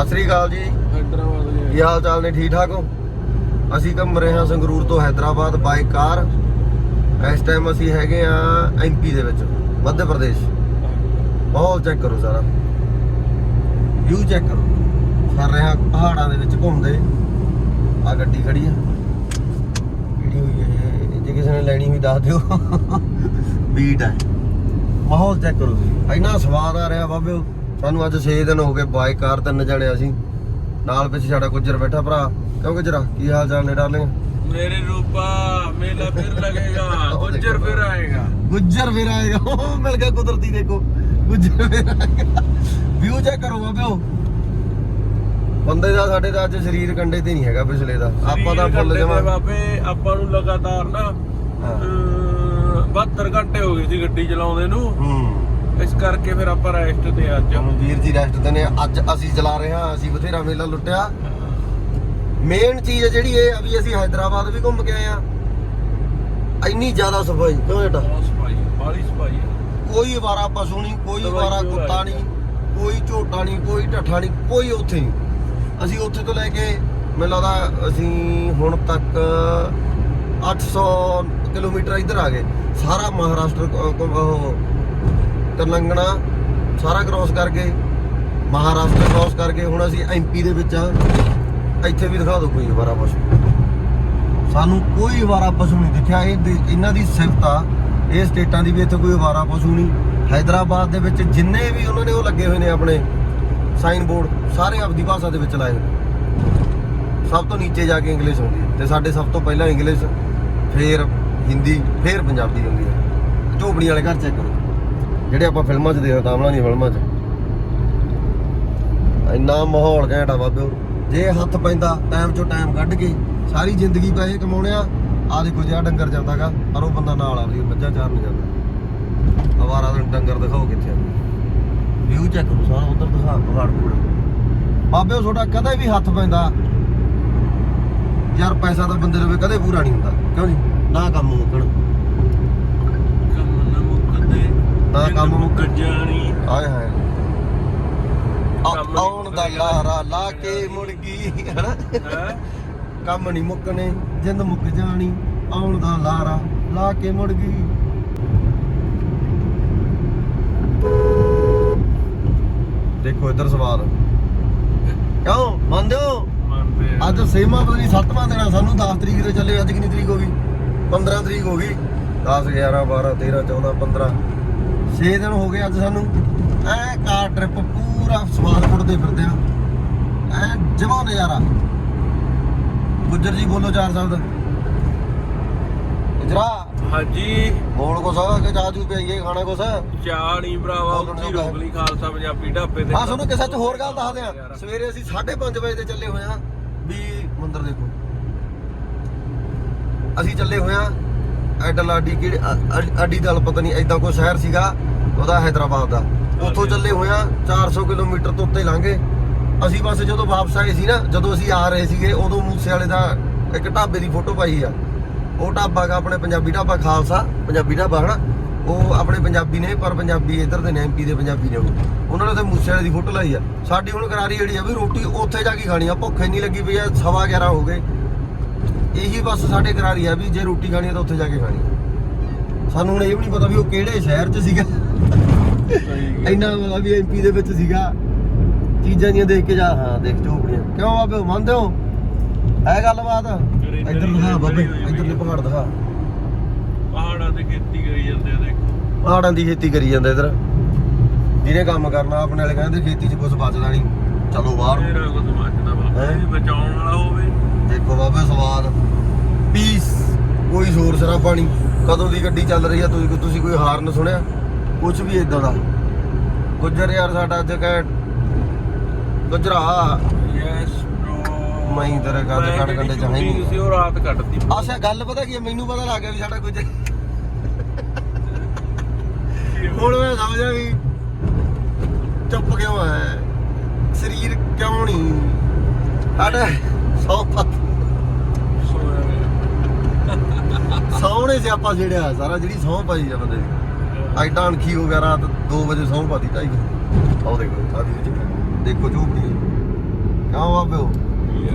ਸਤਿ ਸ੍ਰੀ ਅਕਾਲ ਜੀ। ਹੈਦਰਾਬਾਦ ਗਏ ਕੀ ਹਾਲ ਚਾਲ ਨੇ? ਠੀਕ ਠਾਕ ਹੋ? ਅਸੀਂ ਘੁੰਮ ਰਹੇ ਹਾਂ ਸੰਗਰੂਰ ਤੋਂ ਹੈਦਰਾਬਾਦ ਬਾਈ ਕਾਰ ਇਸ ਟਾਈਮ ਅਸੀਂ ਹੈਗੇ ਆ ਐਮਪੀ ਦੇ ਵਿੱਚ ਮੱਧ ਪ੍ਰਦੇਸ਼। ਮਾਹੌਲ ਚੈੱਕ ਕਰੋ ਸਾਰਾ। ਵਿਊ ਚੈੱਕ ਕਰੋ। ਕਰ ਰਹੇ ਹਾਂ ਪਹਾੜਾਂ ਦੇ ਵਿੱਚ ਘੁੰਮਦੇ। ਆ ਗੱਡੀ ਖੜੀ ਆ। ਕਿਹੜੀ ਹੋਈ ਹੈ? ਜੇ ਕਿਸੇ ਨੇ ਲੈਣੀ ਹੋਈ ਦੱਸ ਦਿਓ। ਬੀਟ ਹੈ ਮਾਹੌਲ ਚੈੱਕ ਕਰੋ ਤੁਸੀਂ। ਇੰਨਾ ਸਵਾਦ ਆ ਰਿਹਾ ਬਾਬਿਓ ਸਾਨੂੰ ਅੱਜ 6 ਦਿਨ ਹੋ ਗਏ ਬਾਈ ਕਾਰ ਤਿੰਨ ਜਣੇ ਅਸੀਂ। ਨਾਲ ਪਿੱਛੇ ਸਾਡਾ ਗੁੱਜਰ ਬੈਠਾ ਭਰਾ। ਕਿਉਂਕਿ ਜਰਾ ਕੀ ਹਾਲ ਚਾਲ ਨੇ ਡਾਰਲਿੰਗ ਮੇਰੇ ਰੂਪਾ ਮੇਲਾ ਫਿਰ ਲੱਗੇਗਾ ਗੁੱਜਰ ਫਿਰ ਆਏਗਾ। ਗੁੱਜਰ ਫਿਰ ਆਏਗਾ। ਉਹ ਮਿਲ ਗਿਆ ਕੁਦਰਤੀ ਦੇਖੋ। ਗੁੱਜਰ ਫਿਰ ਵਿਊ ਚੈੱਕ ਕਰੋ ਬਾਬਿਓ। ਬੰਦੇ ਦਾ ਸਾਡੇ ਦਾ ਅੱਜ ਸਰੀਰ ਕੰਡੇ ਤੇ ਨਹੀਂ ਹੈਗਾ ਪਿਛਲੇ ਦਾ। ਆਪਾਂ ਦਾ ਫੁੱਲ ਜਮਾ ਬਾਬੇ ਆਪਾਂ ਨੂੰ ਲਗਾਤਾਰ ਨਾ 72 ਘੰਟੇ ਹੋ ਗਏ ਸੀ ਗੱਡੀ ਚਲਾਉਂਦੇ ਨੂੰ। ਇਸ ਕਰਕੇ ਫਿਰ ਆਪਾਂ ਰੈਸਟ ਤੇ ਅੱਜ। ਹੁਣ ਵੀਰ ਜੀ ਰੈਸਟ ਤੇ ਨੇ ਅੱਜ ਅਸੀਂ ਚਲਾ ਰਹੇ ਹਾਂ ਅਸੀਂ ਬਥੇਰਾ ਮੇਲਾ ਲੁੱਟਿਆ। ਮੇਨ ਚੀਜ਼ ਜਿਹੜੀ ਇਹ ਆ ਵੀ ਅਸੀਂ ਹైదరాబాద్ ਵੀ ਘੁੰਮ ਕੇ ਆਏ ਆ ਇੰਨੀ ਜ਼ਿਆਦਾ ਸਫ਼ਾਈ ਕਿਉਂ ਬੇਟਾ? ਕੋਈ ਵਾਰਾ ਪਸ਼ੂ ਨਹੀਂ ਕੋਈ ਵਾਰਾ ਕੁੱਤਾ ਨਹੀਂ। ਕੋਈ ਝੋਟਾ ਨਹੀਂ ਕੋਈ ਢੱਠਾ ਨਹੀਂ ਕੋਈ ਉੱਥੇ ਅਸੀਂ ਉੱਥੇ ਤੋਂ ਲੈ ਕੇ ਮੈਨੂੰ ਲੱਗਦਾ ਅਸੀਂ ਹੁਣ ਤੱਕ 800 ਕਿਲੋਮੀਟਰ ਇੱਧਰ ਆ ਗਏ। ਸਾਰਾ ਮਹਾਰਾਸ਼ਟਰ ਤੇਲੰਗਣਾ ਸਾਰਾ ਕ੍ਰਾਸ ਕਰਕੇ, ਮਹਾਰਾਸ਼ਟਰ ਕ੍ਰਾਸ ਕਰਕੇ, ਹੁਣ ਅਸੀਂ ਐਮਪੀ ਦੇ ਵਿੱਚ ਆ ਇੱਥੇ ਵੀ ਦਿਖਾ ਦਿਓ ਕੋਈ ਵਾਰਾ ਪਸ਼ੂ। ਸਾਨੂੰ ਕੋਈ ਵਾਰਾ ਪਸ਼ੂ ਨਹੀਂ ਦਿਖਿਆ। ਇਹ ਇਹਨਾਂ ਦੀ ਸਿਫਤ ਆ। ਇਹ ਸਟੇਟਾਂ ਦੀ ਵੀ ਇੱਥੇ ਕੋਈ ਵਾਰਾ ਪਸ਼ੂ ਨਹੀਂ। ਹైదరాబాద్ ਦੇ ਵਿੱਚ ਜਿੰਨੇ ਵੀ ਉਹਨਾਂ ਨੇ ਉਹ ਲੱਗੇ ਹੋਏ ਨੇ ਆਪਣੇ ਸਾਈਨ ਬੋਰਡ ਸਾਰੇ ਆਪਦੀ ਭਾਸ਼ਾ ਦੇ ਵਿੱਚ ਲਾਏ ਨੇ। ਸਭ ਤੋਂ ਨੀਚੇ ਜਾ ਕੇ ਇੰਗਲਿਸ਼ ਹੁੰਦੀ ਹੈ। ਤੇ ਸਾਡੇ ਸਭ ਤੋਂ ਪਹਿਲਾਂ ਇੰਗਲਿਸ਼ ਫੇਰ ਹਿੰਦੀ, ਫੇਰ ਪੰਜਾਬੀ ਹੁੰਦੀ ਹੈ। ਝੋਪੜੀ ਵਾਲੇ ਘਰ ਚੈੱਕ ਕਰੋ। ਜਿਹੜੇ ਆਪਾਂ ਫਿਲਮਾਂ 'ਚ ਦੇਖਦੇ ਤਾਮਲਾਂ ਦੀਆਂ ਫਿਲਮਾਂ 'ਚ। ਇੰਨਾ ਮਾਹੌਲ ਘੈਂਟ ਆ ਬਾਬਿਓ ਜੇ ਹੱਥ ਪੈਂਦਾ ਟਾਈਮ ਚੋਂ ਟਾਈਮ ਕੱਢ ਕੇ ਸਾਰੀ ਜ਼ਿੰਦਗੀ ਪੈਸੇ ਕਮਾਉਣਿਆ ਆ ਦੇਖੋ ਡੰਗਰ ਜਾਂਦਾਗਾ ਪਰ ਉਹ ਬੰਦਾ ਨਾਲ ਆਪਦੀ ਮੱਝਾਂ ਚਾਰਨ ਜਾਂਦਾ। ਅਵਾਰਾ ਦਾ ਡੰਗਰ ਦਿਖਾਓ ਕਿੱਥੇ ਵਿਊ ਚੈੱਕ ਕਰੋ ਸਾਰਾ, ਉਧਰ ਦਿਖਾ ਪਹਾੜ ਪੂੜ ਬਾਬਿਓ ਤੁਹਾਡਾ ਕਦੇ ਵੀ ਹੱਥ ਪੈਂਦਾ, ਯਾਰ ਪੈਸਾ ਤਾਂ ਬੰਦੇ ਲਵੇ ਕਦੇ ਪੂਰਾ ਨਹੀਂ ਹੁੰਦਾ। ਕਿਉਂ ਜੀ ਨਾ ਕੰਮ ਮੁੱਕਣ ਕੰਮ ਨਾ ਮੁੱਕਦੇ ਨਾ ਕੰਮ ਮੁੱਕ ਜਾਣੀ ਆਏ ਹਾਏ। ਆਉਣ ਦਾ ਲਾਰਾ ਲਾ ਕੇ ਮੁੜ ਗਈ ਹਨਾ? ਕੰਮ ਨਹੀਂ ਮੁੱਕਣੇ ਜਿੰਦ ਮੁੱਕ ਜਾਣੀ ਆਉਣ ਦਾ ਲਾਰਾ ਲਾ ਕੇ ਮੁੜ ਗਈ। ਦੇਖੋ ਇੱਧਰ ਸਵਾਦ ਕਿਉਂ? ਮੰਨਦੇ ਹੋ। ਅੱਜ ਸੇਮਾ ਪਤਾ ਨਹੀਂ ਸੱਤਵਾਂ ਦਿਨ ਆ ਸਾਨੂੰ 10 ਤਰੀਕ ਦੇ ਚੱਲੇ ਅੱਜ ਕਿੰਨੀ ਤਰੀਕ ਹੋ ਗਈ? 15 ਤਰੀਕ ਹੋ ਗਈ। 10 11 12 13 14 15 6 ਦਿਨ ਹੋ ਗਏ ਅੱਜ ਸਾਨੂੰ। ਐ ਕਾਰ ਟ੍ਰਿਪ ਪੂਰਾ ਸਵਾਦ ਕੁੱਟਦੇ ਫਿਰਦੇ ਆ। ਐ ਜਮਾ ਨਜ਼ਾਰਾ। ਗੁੱਜਰ ਜੀ ਬੋਲੋ ਚਾਰ ਸ਼ਬਦ ਇਜਰਾ। ਹਾਂਜੀ। ਬੋਲ ਕੁਛ ਕਿ ਚਾਜੂ ਪਈਏ ਖਾਣਾ ਕੁਛ? ਚਾਹ ਨਹੀਂ ਭਰਾਵਾ ਜੋਗਾ। ਰੋਕ ਲਈ ਖਾਲਸਾ ਪੰਜਾਬੀ ਢਾਬੇ ਤੇ ਆ ਤੁਹਾਨੂੰ ਕਿਸੇ ਚ ਹੋਰ ਗੱਲ ਦੱਸਦੇ ਆ। ਸਵੇਰੇ ਅਸੀਂ 5:30 ਵਜੇ ਤੇ ਚੱਲੇ ਹੋਏ ਆ ਵੀ ਮੰਦਰ ਦੇਖੋ। ਅਸੀਂ ਚੱਲੇ ਹੋਏ ਆ ਐਡਲ ਆਡੀ ਕਿਹੜੇ ਆਡੀ ਦਲ ਪਤਾ ਨਹੀਂ ਐਦਾਂ ਕੋਈ ਸ਼ਹਿਰ ਸੀਗਾ ਉਹਦਾ ਹైదరాబాਦ ਦਾ। ਉੱਥੋਂ ਚੱਲੇ ਹੋਇਆ 400 ਕਿਲੋਮੀਟਰ ਤੋਂ ਉੱਤੇ ਲੰਘੇ। ਅਸੀਂ ਬਸ ਜਦੋਂ ਵਾਪਸ ਆਏ ਸੀ ਨਾ ਜਦੋਂ ਅਸੀਂ ਆ ਰਹੇ ਸੀਗੇ ਉਦੋਂ ਮੂਸੇ ਵਾਲੇ ਦਾ ਇੱਕ ਢਾਬੇ ਦੀ ਫੋਟੋ ਪਾਈ ਆ। ਉਹ ਢਾਬਾ ਦਾ ਆਪਣੇ ਪੰਜਾਬੀ ਢਾਬਾ ਖਾਲਸਾ ਪੰਜਾਬੀ ਢਾਬਾ ਹਨਾ? ਉਹ ਆਪਣੇ ਪੰਜਾਬੀ ਨੇ ਪਰ ਪੰਜਾਬੀ ਇੱਧਰ ਦੇ ਨੇ ਐਮਪੀ ਦੇ ਪੰਜਾਬੀ ਨੇ ਉਹਨਾਂ ਨੇ ਤੇ ਮੂਸੇ ਵਾਲੇ ਦੀ ਫੋਟੋ ਲਾਈ ਆ। ਸਾਡੀ ਹੁਣ ਕਰਾਰੀ ਜਿਹੜੀ ਆ ਵੀ ਰੋਟੀ ਉੱਥੇ ਜਾ ਕੇ ਖਾਣੀ ਆ ਭੁੱਖ ਨਹੀਂ ਲੱਗੀ ਪਈ ਆ 11:30 ਹੋ ਗਏ। ਇਹੀ ਬਸ ਸਾਡੇ ਕਰਾਰੀ ਆ ਵੀ ਜੇ ਰੋਟੀ ਖਾਣੀ ਆ ਤਾਂ ਉੱਥੇ ਜਾ ਕੇ ਖਾਣੀ। ਸਾਨੂੰ ਹੁਣ ਇਹ ਵੀ ਨਹੀਂ ਪਤਾ ਵੀ ਉਹ ਕਿਹੜੇ ਸ਼ਹਿਰ 'ਚ ਸੀਗਾ। ਇੰਨਾ ਪਤਾ ਵੀ ਐਮਪੀ ਦੇ ਵਿੱਚ ਸੀਗਾ। ਚੀਜ਼ਾਂ ਦੀਆਂ ਦੇਖ ਕੇ ਜਾ ਹਾਂ ਦੇਖ ਝੋਪੜੀਆਂ ਕਿਉਂ ਬਾਬੇ ਮੰਨਦੇ ਹੋ? ਹੈ ਗੱਲਬਾਤ। ਇੱਧਰ ਦਿਖਾ ਬਾਬੇ ਇੱਧਰਲੇ ਪਹਾੜ ਦਿਖਾ। ਪਹਾੜਾਂ ਤੇ ਖੇਤੀ ਕਰੀ ਜਾਂਦੇ ਆ ਦੇਖੋ। ਪਹਾੜਾਂ ਦੀ ਖੇਤੀ ਕਰੀ ਜਾਂਦਾ ਇੱਧਰ। ਜਿਹਨੇ ਕੰਮ ਕਰਨਾ ਆਪਣੇ ਵਾਲੇ ਕਹਿੰਦੇ ਖੇਤੀ 'ਚ ਕੁਝ ਬਚਦਾ ਨਹੀਂ ਚਲੋ ਬਾਹਰ। ਮੇਰਾ ਕੁਝ ਮੱਚਦਾ ਬਾਬਾ ਬਚਾਉਣ ਵਾਲਾ ਹੋਵੇ। ਦੇਖੋ ਬਾਬੇ ਸਵਾਦ। ਪੀਸ ਕੋਈ ਸ਼ੋਰ ਸ਼ਰਾਬਾ ਨਹੀਂ। ਕਦੋਂ ਦੀ ਗੱਡੀ ਚੱਲ ਰਹੀ ਆ ਤੁਸੀਂ ਤੁਸੀਂ ਕੋਈ ਹਾਰਨ ਸੁਣਿਆ? ਕੁਝ ਵੀ ਇਦਾਂ ਦਾ। ਗੁੱਜਰ ਯਾਰ ਸਾਡਾ ਅੱਜ ਕਹਿ ਗੁਜਰਾ। ਯੈਸ ਬ੍ਰੋ ਮੈਂ ਤੇਰੇ ਗੱਲ ਕੱਢ ਕੰਡੇ ਚ ਹੈ ਹੀ ਨਹੀਂ। ਸੀ ਉਹ ਰਾਤ ਕੱਟਦੀ ਆਸ਼ਾ ਗੱਲ ਪਤਾ ਕੀ ਮੈਨੂੰ ਪਤਾ ਲੱਗ ਗਿਆ ਵੀ ਸਾਡਾ ਗੁੱਜਰ ਹੁਣ ਮੈਂ ਸਮਝਿਆ ਵੀ ਚੁੱਪ ਕਿਉਂ ਹੈ? ਸਰੀਰ ਕਿਉਂ ਨਹੀਂ? ਸਾਡਾ ਸੌ ਪਤ ਸੌਣੇ ਸੇ ਆਪਾਂ ਛੇੜਿਆ ਸਾਰਾ ਜਿਹੜੀ ਸੌਂ ਪਾਈ ਆ ਬੰਦੇ ਦੀ। ਐਡਾ ਅਣਖੀ ਹੋ ਗਿਆ ਰਾਤ 2 ਵਜੇ ਸੌਂ ਪਾਦੀ ਢਾਈ ਵਜੇ। ਆਓ ਦੇਖੋ ਆਦੀ ਵਿੱਚ ਦੇਖੋ ਝੋਪੜੀ ਕਿਉਂ ਬਾਬਿਓ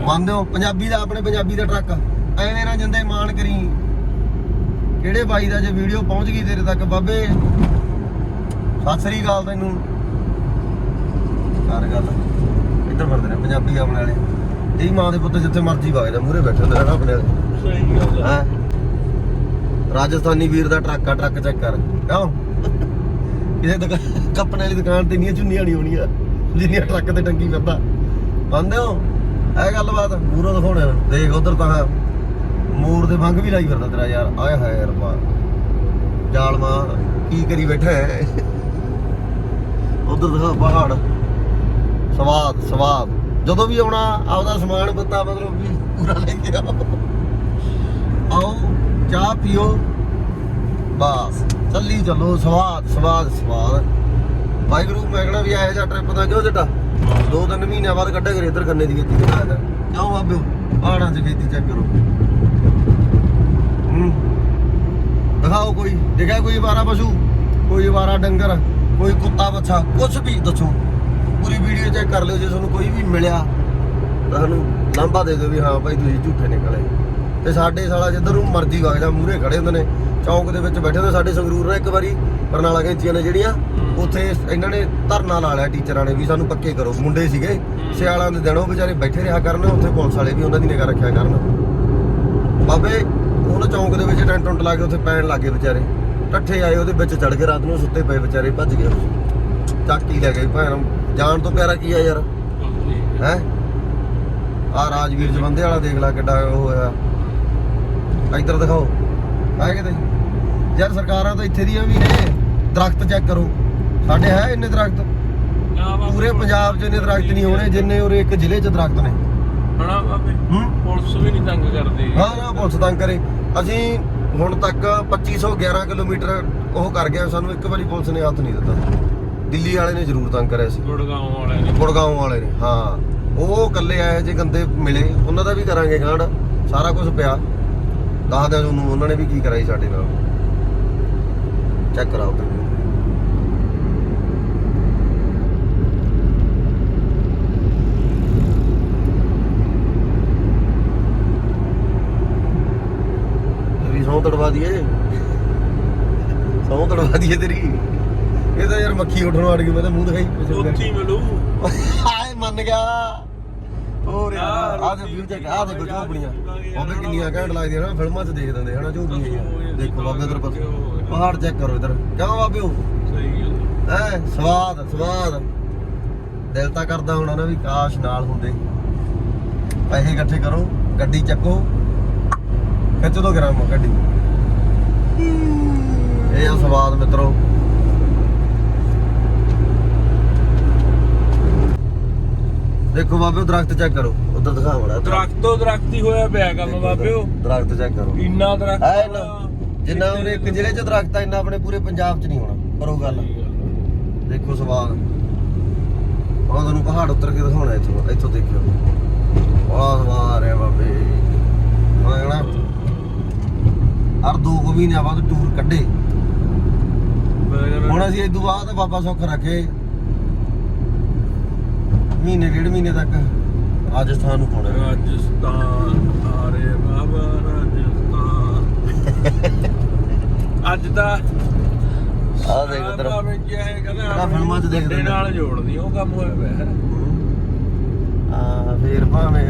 ਮੰਨਦੇ ਹੋ? ਪੰਜਾਬੀ ਦਾ ਆਪਣੇ ਪੰਜਾਬੀ ਦਾ ਟਰੱਕ। ਐਵੇਂ ਨਾ ਜਿੰਦੇ ਮਾਣ ਕਰੀ। ਕਿਹੜੇ ਬਾਈ ਦਾ ਜੇ ਵੀਡੀਓ ਪਹੁੰਚ ਗਈ ਤੇਰੇ ਤੱਕ ਬਾਬੇ? ਸਤਿ ਸ੍ਰੀ ਅਕਾਲ ਤੈਨੂੰ। ਕਰ ਗੱਲ। ਇੱਧਰ ਫਿਰਦੇ ਨੇ ਪੰਜਾਬੀ ਆਪਣੇ ਵਾਲੇ। ਤੇਰੀ ਮਾਂ ਦੇ ਪੁੱਤ ਜਿੱਥੇ ਮਰਜ਼ੀ ਵਗ ਜਾ ਮੂਹਰੇ ਬੈਠੇ ਹੁੰਦੇ ਆਪਣੇ ਵਾਲੇ। ਸਹੀ ਗੱਲ। ਹੈ? ਰਾਜਸਥਾਨੀ ਵੀਰ ਦਾ ਟਰੱਕ ਆ, ਟਰੱਕ ਚੈੱਕ ਕਰ। ਕਿਉਂ? ਕਿਸੇ ਦੁਕਾਨ ਕੱਪੜੇ ਵਾਲੀ ਦੁਕਾਨ ਤੇ ਨਹੀਂ ਚੁੰਨੀਆਂ ਨਹੀਂ ਹੋਣੀਆਂ। ਜਿੰਨੀਆਂ ਟਰੱਕ ਤੇ ਟੰਗੀ ਫਿਰਦਾ। ਮੰਨਦੇ ਹੋ? ਇਹ ਗੱਲਬਾਤ ਪੂਰਾ ਦਿਖਾਉਣਾ ਦੇਖ, ਉਧਰ ਤਾਂ ਮੋਰ ਦੇ ਵੰਗ ਵੀ ਲਾਈ ਫਿਰਦਾ ਤੇਰਾ ਯਾਰ। ਆਏ ਹਾਏ, ਰੱਬਾ। ਜਾਲਮਾ, ਕੀ ਕਰੀ ਬੈਠਾ ਹੈ? ਉਧਰ ਦਿਖਾ, ਪਹਾੜ। ਸਵਾਦ ਸਵਾਦ। ਜਦੋਂ ਵੀ ਆਉਣਾ, ਆਪਦਾ ਸਮਾਨ ਬੰਦਾ ਮਤਲਬ ਵੀ ਪੂਰਾ ਲੈ ਕੇ ਆਓ। ਆਓ। ਚਾਹ ਪੀਓ। ਬਸ, ਚੱਲੀ ਚੱਲੋ, ਸਵਾਦ ਸਵਾਦ ਸਵਾਦ। ਵਾਹਿਗੁਰੂ, ਮੈਂ ਕਹਣਾ ਵੀ ਇਹੋ ਜਿਹਾ ਟ੍ਰਿਪ ਦਾ ਕਿਉਂ ਜੱਟਾ ਦੋ ਤਿੰਨ ਮਹੀਨਿਆਂ ਬਾਅਦ ਕੱਢਿਆ ਕਰੇ ਇੱਧਰ ਖੰਨੇ ਦੀ ਖੇਤੀ ਕਿਹੜਾ ਹੈ ਕਿਉਂ ਬਾਬਿਓ ਪਹਾੜਾਂ 'ਚ ਖੇਤੀ ਚੈੱਕ ਕਰੋ। ਹੂੰ। ਦਿਖਾਓ ਕੋਈ, ਦੇਖਿਆ ਕੋਈ ਵਾਰਾ ਪਸ਼ੂ? ਕੋਈ ਵਾਰਾ ਡੰਗਰ? ਕੋਈ ਕੁੱਤਾ ਬੱਛਾ ਕੁਝ ਵੀ ਦੱਸੋ। ਪੂਰੀ ਵੀਡੀਓ ਚੈੱਕ ਕਰ ਲਿਓ, ਜੇ ਤੁਹਾਨੂੰ ਕੋਈ ਵੀ ਮਿਲਿਆ ਤਾਂ ਸਾਨੂੰ ਲਾਂਭਾ ਦੇ ਦਿਓ ਵੀ ਹਾਂ ਭਾਈ ਤੁਸੀਂ ਝੂਠੇ ਨਿਕਲੇ। ਤੇ ਸਾਡੇ ਸਾਲਾ ਜਿੱਧਰ ਨੂੰ ਮਰਜ਼ੀ ਵਗ ਜਾ ਮੂਹਰੇ ਖੜੇ ਹੁੰਦੇ ਨੇ ਚੌਂਕ ਦੇ ਵਿੱਚ ਬੈਠੇ ਹੁੰਦੇ ਸਾਡੇ ਸੰਗਰੂਰ ਨੇ ਇੱਕ ਵਾਰੀ ਬਰਨਾਲਾ ਕੈਂਚੀਆਂ ਨੇ ਜਿਹੜੀਆਂ ਉੱਥੇ ਇਹਨਾਂ ਨੇ ਧਰਨਾ ਲਾ ਲਿਆ ਟੀਚਰਾਂ ਨੇ ਵੀ ਸਾਨੂੰ ਪੱਕੇ ਕਰੋ। ਮੁੰਡੇ ਸੀਗੇ ਸਿਆਲਾਂ ਦੇ ਦਿਨ ਉਹ ਵਿਚਾਰੇ ਬੈਠੇ ਰਿਹਾ ਕਰਨ ਉੱਥੇ ਪੁਲਿਸ ਵਾਲੇ ਵੀ ਉਹਨਾਂ ਦੀ ਨਿਗਾਹ ਰੱਖਿਆ ਕਰਨ। ਬਾਬੇ ਉਹਨਾਂ ਚੌਂਕ ਦੇ ਵਿੱਚ ਟੈਂਟ ਟੁੰਟ ਲਾ ਕੇ ਉੱਥੇ ਪੈਣ ਲੱਗੇ ਵਿਚਾਰੇ। ਟੱਠੇ ਆਏ ਉਹਦੇ ਵਿੱਚ ਚੜ ਕੇ ਰਾਤ ਨੂੰ ਸੁੱਤੇ ਪਏ ਵਿਚਾਰੇ ਭੱਜ ਗਏ ਚੱਕ ਲੈ ਗਏ ਭੈਣ ਜਾਨ ਤੋਂ ਪਿਆਰਾ ਕੀ ਆ ਯਾਰ? ਹੈ? ਆ ਰਾਜਵੀਰ ਜਵੰਦੇ ਵਾਲਾ ਦੇਖ ਲੈ ਕਿੱਡਾ ਉਹ ਹੋਇਆ। ਇੱਧਰ ਦਿਖਾਓ। ਹੈ ਕਿਤੇ ਯਾਰ ਸਰਕਾਰਾਂ ਤਾਂ ਇੱਥੇ ਦੀਆਂ ਵੀ ਨੇ। ਦਰਖਤ ਚੈੱਕ ਕਰੋ। ਸਾਡੇ ਹੈ ਇੰਨੇ ਦਰਖਤ? ਪੂਰੇ ਪੰਜਾਬ 'ਚ ਇੰਨੇ ਦਰਖਤ ਨਹੀਂ ਹੋਣੇ ਜਿੰਨੇ ਉਰੇ ਇੱਕ ਜ਼ਿਲ੍ਹੇ 'ਚ ਦਰਖਤ ਨੇ। ਹਨਾ ਬਾਬੇ ਹੂੰ? ਪੁਲਿਸ ਵੀ ਨਹੀਂ ਤੰਗ ਕਰਦੀ। ਹਾਂ ਨਾ ਪੁਲਿਸ ਤੰਗ ਕਰੇ। ਅਸੀਂ ਹੁਣ ਤੱਕ 2511 ਕਿਲੋਮੀਟਰ ਉਹ ਕਰ ਗਏ ਸਾਨੂੰ ਇੱਕ ਵਾਰੀ ਪੁਲਿਸ ਨੇ ਹੱਥ ਨਹੀਂ ਦਿੱਤਾ। ਦਿੱਲੀ ਵਾਲੇ ਨੇ ਜ਼ਰੂਰ ਤੰਗ ਕਰਿਆ ਸੀ। ਗੁੜਗਾਉਂ ਵਾਲੇ ਨੇ। ਗੁੜਗਾਉਂ ਵਾਲੇ ਨੇ ਹਾਂ। ਉਹ ਇਕੱਲੇ ਆਏ ਜੇ ਗੰਦੇ ਮਿਲੇ। ਉਹਨਾਂ ਦਾ ਵੀ ਕਰਾਂਗੇ ਕਾਂਡ ਸਾਰਾ ਕੁਝ ਪਿਆ। ਦੱਸਦੇ ਤੁਹਾਨੂੰ ਉਹਨਾਂ ਨੇ ਵੀ ਕੀ ਕਰਾਈ ਸਾਡੇ ਨਾਲ। ਚੈੱਕ ਕਰਾਓ ਤੁਸੀਂ। ਸੌਂ ਤੜਵਾ ਦਈਏ। ਸੌਂ ਤੜਵਾ ਦਈਏ ਤੇਰੀ। ਇਹ ਤਾਂ ਯਾਰ ਮੱਖੀ ਉੱਠਣ ਵੜ ਗਈ ਮੈਂ ਤਾਂ ਮੂੰਹ ਦਿਖਾਈ। ਉੱਥੀ ਮਿਲੂ। ਹਾਏ ਮੰਨ ਗਿਆ। ਹੋਰ ਯਾਰ ਆਹ ਦੇ ਵਿਊ ਚੈੱਕ ਆਹ ਦੇਖੋ ਝੋਪੜੀਆਂ ਬਾਬੇ ਕਿੰਨੀਆਂ ਘੈਂਟ ਲੱਗਦੀਆਂ ਨਾ ਫਿਲਮਾਂ 'ਚ ਦੇਖ ਦਿੰਦੇ ਹਨਾ ਝੋਪੜੀਆਂ। ਦੇਖੋ ਬਾਬੇ ਇਧਰ ਪਹਾੜ ਚੈੱਕ ਕਰੋ ਇਧਰ। ਕਿਉਂ ਬਾਬੇ ਉਹ? ਸਹੀ ਗੱਲ ਹੈ ਸਵਾਦ ਸਵਾਦ। ਦਿਲ ਤਾਂ ਕਰਦਾ ਹੋਣਾ ਨਾ ਵੀ ਕਾਸ਼ ਨਾਲ ਹੁੰਦੇ। ਪੈਸੇ ਇਕੱਠੇ ਕਰੋ ਗੱਡੀ ਚੱਕੋ। ਖਿੱਚ ਦੋ ਗ੍ਰਾਮ ਗੱਡੀ। ਇਹ ਆ ਸਵਾਦ ਮਿੱਤਰੋ। ਦੇਖੋ ਬਾਬੇ ਉਹ ਦਰਖਤ ਚੈੱਕ ਕਰੋ। ਉਧਰ ਦਿਖਾ ਬੜਾ ਦਰਖਤ। ਤੋਂ ਦਰਖਤ ਹੀ ਹੋਇਆ ਪਿਆ ਕੰਮ ਬਾਬਿਓ ਦਰਖਤ ਚੈੱਕ ਕਰੋ। ਇੰਨਾ ਦਰਖਤ ਹੈ ਨਾ ਜਿੰਨਾ ਉਹਨੇ ਇੱਕ ਜ਼ਿਲ੍ਹੇ 'ਚ ਦਰਖਤ ਆ ਇੰਨਾ ਆਪਣੇ ਪੂਰੇ ਪੰਜਾਬ 'ਚ ਨਹੀਂ ਹੋਣਾ। ਪਰ ਉਹ ਗੱਲ ਦੇਖੋ ਸਵਾਦ ਉਹ ਤੁਹਾਨੂੰ ਪਹਾੜ ਉੱਤਰ ਕੇ ਦਿਖਾਉਣਾ ਇੱਥੋਂ ਇੱਥੋਂ ਦੇਖਿਓ। ਬੜਾ ਸਵਾਦ ਹੈ ਬਾਬੇ। ਮੈਂ ਕਹਣਾ ਹਰ ਦੋ ਕੁ ਮਹੀਨਿਆਂ ਬਾਅਦ ਟੂਰ ਕੱਢੇ। ਹੁਣ ਅਸੀਂ ਇਦੋਂ ਬਾਅਦ ਬਾਬਾ ਸੁੱਖ ਰੱਖੇ। ਮਹੀਨੇ ਡੇਢ ਮਹੀਨੇ ਤੱਕ? ਰਾਜਸਥਾਨ ਨੂੰ ਪਾਉਣਾ ਰਾਜਸਥਾਨ ਆਰੇ ਬਾਬਾ ਰਾਜਸਥਾਨ। ਅੱਜ ਦਾ ਆਹ ਦੇਖ ਇੱਧਰ। ਆਹ ਫਿਲਮਾਂ 'ਚ ਦੇਖਦੇ। ਨਾਲ ਜੋੜਦੀ ਉਹ ਕੰਮ ਹੋਇਆ ਪਿਆ। ਆ ਫੇਰ ਭਾਵੇਂ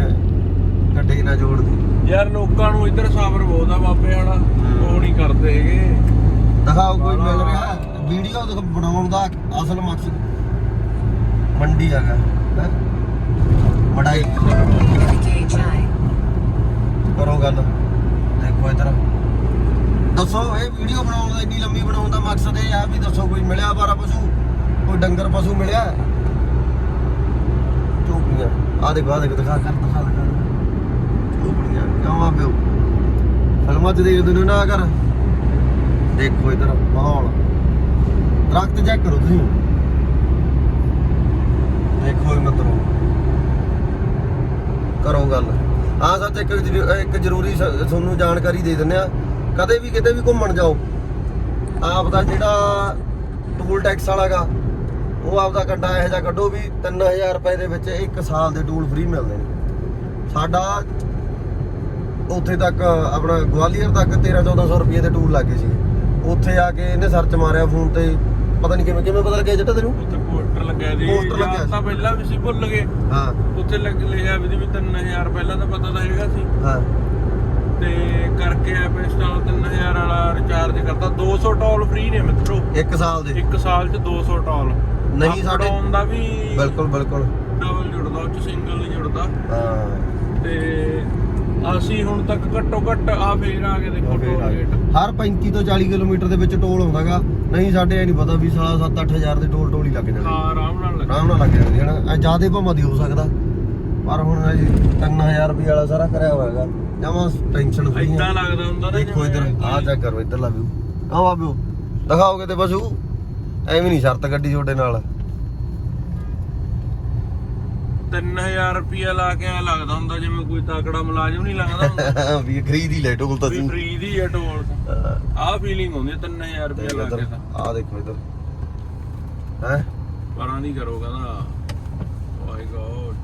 ਗੱਡੇ ਨਾਲ ਜੋੜਦੀ। ਯਾਰ ਲੋਕਾਂ ਨੂੰ ਇੱਧਰ ਸਾਬਰ ਬਹੁਤ ਆ ਬਾਬੇ ਵਾਲਾ ਉਹ ਨਹੀਂ ਕਰਦੇ ਹੈਗੇ। ਦਿਖਾਓ ਕੋਈ ਮਿਲ ਰਿਹਾ। ਵੀਡੀਓ ਦਿਖ ਬਣਾਉਣ ਦਾ ਅਸਲ ਮਕਸਦ। ਮੰਡੀ ਹੈਗਾ। ਹੈਂ? ਕਰੋ ਗੱਲ। ਦੇਖੋ ਇਧਰ। ਦੱਸੋ, ਇਹ ਵੀਡੀਓ ਬਣਾਉਣ ਦਾ ਇੰਨੀ ਲੰਮੀ ਬਣਾਉਣ ਦਾ ਮਕਸਦ ਇਹ ਆ ਵੀ ਦੱਸੋ, ਕੋਈ ਮਿਲਿਆ ਬਾਰਾ ਪਸ਼ੂ? ਕੋਈ ਡੰਗਰ ਪਸ਼ੂ ਮਿਲਿਆ? ਝੋਪੜੀਆਂ। ਆ ਦੇਖੋ ਆ ਦਿਖਾ ਕਰ ਦਿਖਾ ਦਿਖਾ ਝੋਪੜੀਆਂ। ਕਿਉਂ ਆ ਪਿਓ? ਫਿਲਮਾਂ 'ਚ ਦੇਖਦੇ ਨੇ ਨਾ ਕਰ ਦੇਖੋ ਇਧਰ, ਮਾਹੌਲ। ਦਰਖਤ ਚੈੱਕ ਕਰੋ ਤੁਸੀਂ। ਦੇਖੋ ਇਹ ਮਤਲਬ ਕਰੋ ਗੱਲ। ਹਾਂ ਸੱਚ, ਇੱਕ ਇੱਕ ਜ਼ਰੂਰੀ ਤੁਹਾਨੂੰ ਜਾਣਕਾਰੀ ਦੇ ਦਿੰਦੇ ਆ ਕਦੇ ਵੀ ਕਿਤੇ ਵੀ ਘੁੰਮਣ ਜਾਓ ਆਪ ਦਾ ਜਿਹੜਾ ਟੂਲ ਟੈਕਸ ਵਾਲਾਗਾ, ਉਹ ਆਪਦਾ ਕੰਡਾ ਇਹੋ ਜਿਹਾ ਕੱਢੋ ਵੀ 3000 ਰੁਪਏ ਦੇ ਵਿੱਚ ਇੱਕ ਸਾਲ ਦੇ ਟੂਲ ਫ੍ਰੀ ਮਿਲਦੇ ਨੇ। ਸਾਡਾ ਉੱਥੇ ਤੱਕ, ਆਪਣਾ ਗਵਾਲੀਅਰ ਤੱਕ 13 1400 ਰੁਪਏ ਦੇ ਟੂਲ ਲੱਗੇ ਸੀ। ਉੱਥੇ ਆ ਕੇ ਇਹਨੇ ਸਰਚ ਮਾਰਿਆ ਫੋਨ ਤੇ, ਪਤਾ ਨਹੀਂ ਕਿਵੇਂ ਕਿਵੇਂ ਪਤਾ ਲੱਗਿਆ ਜੱਟਾ ਤੈਨੂੰ? ਲੱਗਿਆ ਦੀ ਪੋਸਟਰ ਲੱਗਿਆ ਯਾਦ ਤਾਂ ਪਹਿਲਾਂ ਵੀ ਸੀ ਭੁੱਲ ਗਏ। ਹਾਂ। ਉੱਥੇ ਲੱਗ ਲਿਖਿਆ ਵੀ ਸੀ ਵੀ 3000 ਪਹਿਲਾਂ ਤਾਂ ਪਤਾ ਤਾਂ ਹੈਗਾ ਸੀ। ਹਾਂ। ਤੇ ਕਰਕੇ ਐਪ ਇੰਸਟਾਲ 3000 ਵਾਲਾ ਰਿਚਾਰਜ ਕਰਤਾ। 200 ਟੋਲ ਫ੍ਰੀ ਨੇ ਮਿੱਤਰੋ। ਇੱਕ ਸਾਲ ਦੇ। ਇੱਕ ਸਾਲ ਚ 200 ਟੋਲ। ਨਹੀਂ ਸਾਡੇ Up-down ਦਾ ਵੀ ਬਿਲਕੁਲ ਬਿਲਕੁਲ। ਡਬਲ ਜੁੜਦਾ ਉਹ ਚ ਸਿੰਗਲ ਨਹੀਂ ਜੁੜਦਾ। ਹਾਂ। ਤੇ ਅਸੀਂ ਹੁਣ ਤੱਕ ਘੱਟੋ ਘੱਟ ਆ ਫੇਰ ਆ ਕੇ ਦੇਖੋ ਫੇਰ ਆ ਟੋਲ ਗਏ। ਰੇਟ ਹਰ 35 ਤੋਂ 40 ਕਿਲੋਮੀਟਰ ਦੇ ਵਿੱਚ ਟੋਲ ਹੁੰਦਾਗਾ ਨਹੀਂ ਸਾਡੇ ਇਹ ਨਹੀਂ ਪਤਾ ਵੀ ਸਾਲਾ 7-8000 ਦੇ ਟੋਲ ਟੋਲ ਹੀ ਲੱਗ ਜਾਣੇ ਹਾਂ ਆਰਾਮ ਨਾਲ ਲੱਗਾ ਆਰਾਮ ਨਾਲ ਲੱਗ ਜਾਂਦੇ ਹਨ? ਜਿਆਦੇ ਭਾਵੇਂ ਦੀ ਹੋ ਸਕਦਾ। ਪਰ ਹੁਣ ਅਸੀਂ 3000 ਰੁਪਏ ਵਾਲਾ ਸਾਰਾ ਕਰਿਆ ਹੋਇਆਗਾ। ਜਮਾ ਟੈਨਸ਼ਨ ਫਰੀ ਏਦਾਂ ਲੱਗਦਾ ਹੁੰਦਾ ਨਾ ਦੇਖੋ ਇਧਰ ਆ ਚੈੱਕ ਕਰੋ ਇਧਰਲਾ ਵਿਊ ਆ ਬਾਬਿਓ ਦਿਖਾਓਗੇ ਤੇ ਬਸੂ ਐਵੇਂ ਨਹੀਂ ਸ਼ਰਤ ਗੱਡੀ ਤੁਹਾਡੇ ਨਾਲ। 3000 ਰੁਪਿਆ ਲਾ ਕੇ ਐ ਲੱਗਦਾ ਹੁੰਦਾ ਜਿਵੇਂ ਕੋਈ ਤਾਕੜਾ ਮੁਲਾਜ਼ਮ ਨਹੀਂ ਲੱਗਦਾ ਹੁੰਦਾ। ਵੀ ਖਰੀਦ ਹੀ ਲੈ ਟੋਲ ਤਾਂ ਵੀ ਤੂੰ। ਫ੍ਰੀ ਦੀ ਹੈ। ਟੋਲ ਆਹ ਫੀਲਿੰਗ ਹੁੰਦੀ ਹੈ 3000 ਰੁਪਿਆ ਲਾ ਕੇ ਤਾਂ। ਆ ਦੇਖੋ ਇਧਰ। ਹੈ? ਪਰਾਂ ਦੀ ਕਰੋ ਕਹਿੰਦਾ। ਮਾਈ ਗॉड